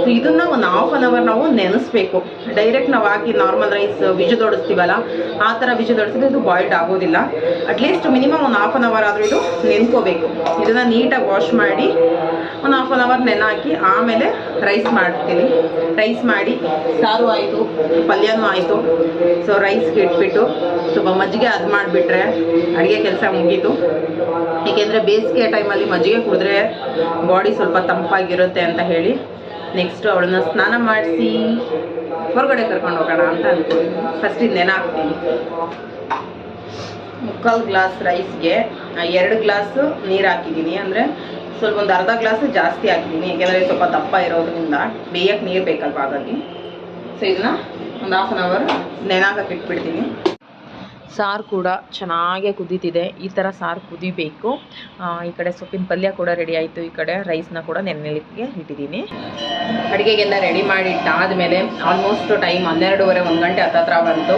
ಸೊ ಇದನ್ನು ಒಂದು ಹಾಫ್ ಆನ್ ಅವರ್ ನಾವು ನೆನೆಸ್ಬೇಕು. ಡೈರೆಕ್ಟ್ ನಾವು ಹಾಕಿ ನಾರ್ಮಲ್ ರೈಸ್ ವಿಜುದೊಡಿಸ್ತೀವಲ್ಲ ಆ ಥರ ವಿಜುದೊಡಿಸಿದ್ರೆ ಇದು ಬಾಯ್ಲ್ಡ್ ಆಗೋದಿಲ್ಲ. ಅಟ್ಲೀಸ್ಟ್ ಮಿನಿಮಮ್ ಒಂದು ಹಾಫ್ ಆನ್ ಅವರ್ ಆದರೂ ಇದು ನೆನ್ಕೋಬೇಕು. ಇದನ್ನು ನೀಟಾಗಿ ವಾಶ್ ಮಾಡಿ, ಒಂದು ಹಾಫ್ ಆನ್ ಅವರ್ ನೆನೆ ಹಾಕಿ ಆಮೇಲೆ ರೈಸ್ ಮಾಡ್ತೀನಿ. ರೈಸ್ ಮಾಡಿ, ಸಾರು ಆಯಿತು, ಪಲ್ಯನೂ ಆಯಿತು. ಸೊ ರೈಸ್ಗೆ ಇಟ್ಬಿಟ್ಟು, ಸ್ವಲ್ಪ ಮಜ್ಜಿಗೆ ಅದು ಮಾಡಿಬಿಟ್ರೆ, ಅಡುಗೆ ಕೆಲಸ ಮುಗೀತು. ಏಕೆಂದರೆ ಬೇಸಿಗೆ ಟೈಮಲ್ಲಿ ಮಜ್ಜಿಗೆ ಕುಡಿದ್ರೆ ಬಾಡಿ ಸ್ವಲ್ಪ ತಂಪಾಗಿರುತ್ತೆ ಅಂತ ಹೇಳಿ ನೆಕ್ಸ್ಟ್ ಅವಳನ್ನ ಸ್ನಾನ ಮಾಡಿಸಿ ಹೊರಗಡೆ ಕರ್ಕೊಂಡು ಹೋಗೋಣ ಅಂತ ಅಂದ್ಕೊಂಡಿದ್ದೀನಿ ಫಸ್ಟ್ ಇದು ನೆನೆ ಹಾಕ್ತೀನಿ ಮುಕ್ಕಾಲು ಗ್ಲಾಸ್ ರೈಸ್ಗೆ ಎರಡು ಗ್ಲಾಸು ನೀರು ಹಾಕಿದ್ದೀನಿ. ಅಂದರೆ ಸ್ವಲ್ಪ ಒಂದು ಅರ್ಧ ಗ್ಲಾಸ್ ಜಾಸ್ತಿ ಹಾಕಿದ್ದೀನಿ. ಏಕೆಂದರೆ ಸ್ವಲ್ಪ ದಪ್ಪ ಇರೋದ್ರಿಂದ ಬೇಯಕ್ಕೆ ನೀರು ಬೇಕಲ್ವ ಹಾಗಾಗಿ. ಸೊ ಇದನ್ನ ಒಂದು ಹಾಫ್ ಆನ್ ಅವರ್ ನೆನಾಕಕ್ಕೆ ಇಟ್ಬಿಡ್ತೀನಿ. ಸಾರು ಕೂಡ ಚೆನ್ನಾಗೇ ಕುದೀತಿದೆ. ಈ ಥರ ಸಾರು ಕುದಿಬೇಕು. ಈ ಕಡೆ ಸೊಪ್ಪಿನ ಪಲ್ಯ ಕೂಡ ರೆಡಿ ಆಯಿತು. ಈ ಕಡೆ ರೈಸ್ನ ಕೂಡ ನೆನೆಲಿಕ್ಕೆ ಇಟ್ಟಿದ್ದೀನಿ. ಅಡುಗೆಗೆಲ್ಲ ರೆಡಿ ಮಾಡಿಟ್ಟಾದಮೇಲೆ ಆಲ್ಮೋಸ್ಟ್ ಟೈಮ್ ಹನ್ನೆರಡೂವರೆ, ಒಂದು ಗಂಟೆ ಹತ್ತತ್ರ ಬಂತು.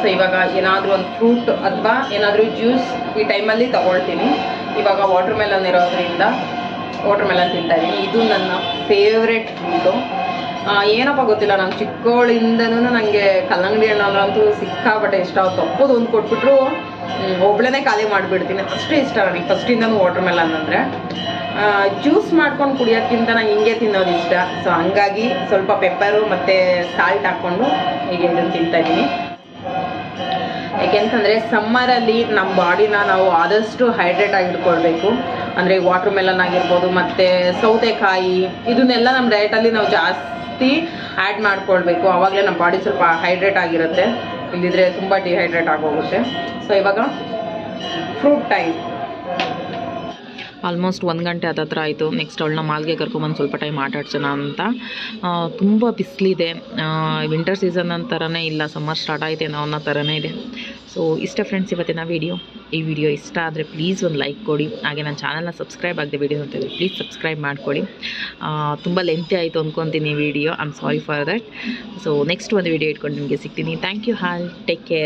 ಸೊ ಇವಾಗ ಏನಾದರೂ ಒಂದು ಫ್ರೂಟ್ ಅಥವಾ ಏನಾದರೂ ಜ್ಯೂಸ್ ಈ ಟೈಮಲ್ಲಿ ತಗೊಳ್ತೀನಿ. ಇವಾಗ ವಾಟರ್ ಮೆಲನ್ ಇರೋದ್ರಿಂದ ವಾಟರ್ ಮೆಲನ್ ತಿಂತಾ ಇದ್ದೀನಿ ಇದು ನನ್ನ ಫೇವ್ರೆಟ್ ಫ್ರೂಟು ಏನಪ್ಪ ಗೊತ್ತಿಲ್ಲ ನಾನು ಚಿಕ್ಕವಳಿಂದನೂ ನನಗೆ ಕಲ್ಲಂಗಡಿ ಹಣ್ಣಲ್ಲಂತೂ ಸಿಕ್ಕಾಪಟ್ಟೆ ಇಷ್ಟ. ತಪ್ಪೋದು ಒಂದು ಕೊಟ್ಬಿಟ್ರು ಒಬ್ಳೇ ಖಾಲಿ ಮಾಡಿಬಿಡ್ತೀನಿ. ಅಷ್ಟೇ ಇಷ್ಟ ನನಗೆ. ಫಸ್ಟಿಂದನೂ ವಾಟರ್ ಮೆಲನ್ ಅಂದರೆ. ಜ್ಯೂಸ್ ಮಾಡ್ಕೊಂಡು ಕುಡಿಯೋಕ್ಕಿಂತ ನಂಗೆ ಹಿಂಗೆ ತಿನ್ನೋದು ಇಷ್ಟ. ಸೊ ಹಂಗಾಗಿ ಸ್ವಲ್ಪ ಪೆಪ್ಪರು ಮತ್ತು ಸಾಲ್ಟ್ ಹಾಕ್ಕೊಂಡು ಹೀಗೆ ಇದನ್ನು ತಿಂತಾಯಿದ್ದೀನಿ ಯಾಕೆಂತಂದರೆ ಸಮ್ಮರಲ್ಲಿ ನಮ್ಮ ಬಾಡಿನ ನಾವು ಆದಷ್ಟು ಹೈಡ್ರೇಟ್ ಆಗಿಟ್ಕೊಳ್ಬೇಕು. ಅಂದರೆ ವಾಟರ್ ಮೆಲನ್ ಆಗಿರ್ಬೋದು, ಮತ್ತು ಸೌತೆಕಾಯಿ, ಇದನ್ನೆಲ್ಲ ನಮ್ಮ ಡಯಟಲ್ಲಿ ನಾವು ಜಾಸ್ತಿ ಆ್ಯಡ್ ಮಾಡ್ಕೊಳ್ಬೇಕು. ಆವಾಗಲೇ ನಮ್ಮ ಬಾಡಿ ಸ್ವಲ್ಪ ಹೈಡ್ರೇಟ್ ಆಗಿರುತ್ತೆ. ಇಲ್ಲಿದ್ರೆ ತುಂಬ ಡಿಹೈಡ್ರೇಟ್ ಆಗೋಗುತ್ತೆ. ಸೊ ಇವಾಗ ಫ್ರೂಟ್ ಟೈಮ್ ಆಲ್ಮೋಸ್ಟ್ ಒಂದು ಗಂಟೆ ಹತ್ತತ್ರ ಆಯಿತು. ನೆಕ್ಸ್ಟ್ ಅವಳನ್ನ ಮಾಲ್ಗೆ ಕರ್ಕೊಂಬಂದು ಸ್ವಲ್ಪ ಟೈಮ್ ಆಟ ಆಡ್ಸೋಣ ಅಂತ ತುಂಬ ಬಿಸಿಲಿದೆ. ವಿಂಟರ್ ಸೀಸನ್ ಥರನೇ ಇಲ್ಲ. ಸಮ್ಮರ್ ಸ್ಟಾರ್ಟ್ ಆಯಿತು ಏನೋ ಅನ್ನೋ ಥರನೇ ಇದೆ. ಸೊ ಇಷ್ಟ ಫ್ರೆಂಡ್ಸ್ ಇವತ್ತಿನ ವೀಡಿಯೋ ಈ ವಿಡಿಯೋ ಇಷ್ಟ ಆದರೆ ಪ್ಲೀಸ್ ಒಂದು ಲೈಕ್ ಕೊಡಿ. ಹಾಗೆ ನನ್ನ ಚಾನಲ್ನ ಸಬ್ಸ್ಕ್ರೈಬ್ ಆಗದೆ ವಿಡಿಯೋ ಅಂತಿದ್ರೆ ಪ್ಲೀಸ್ ಸಬ್ಸ್ಕ್ರೈಬ್ ಮಾಡ್ಕೊಳ್ಳಿ ತುಂಬ ಲೆಂತಿ ಆಯಿತು ಅಂದ್ಕೊತೀನಿ video I am sorry for that so next ಒಂದು ವಿಡಿಯೋ ಇಟ್ಕೊಂಡು ನಿಮಗೆ ಸಿಗ್ತೀನಿ. Thank you all take care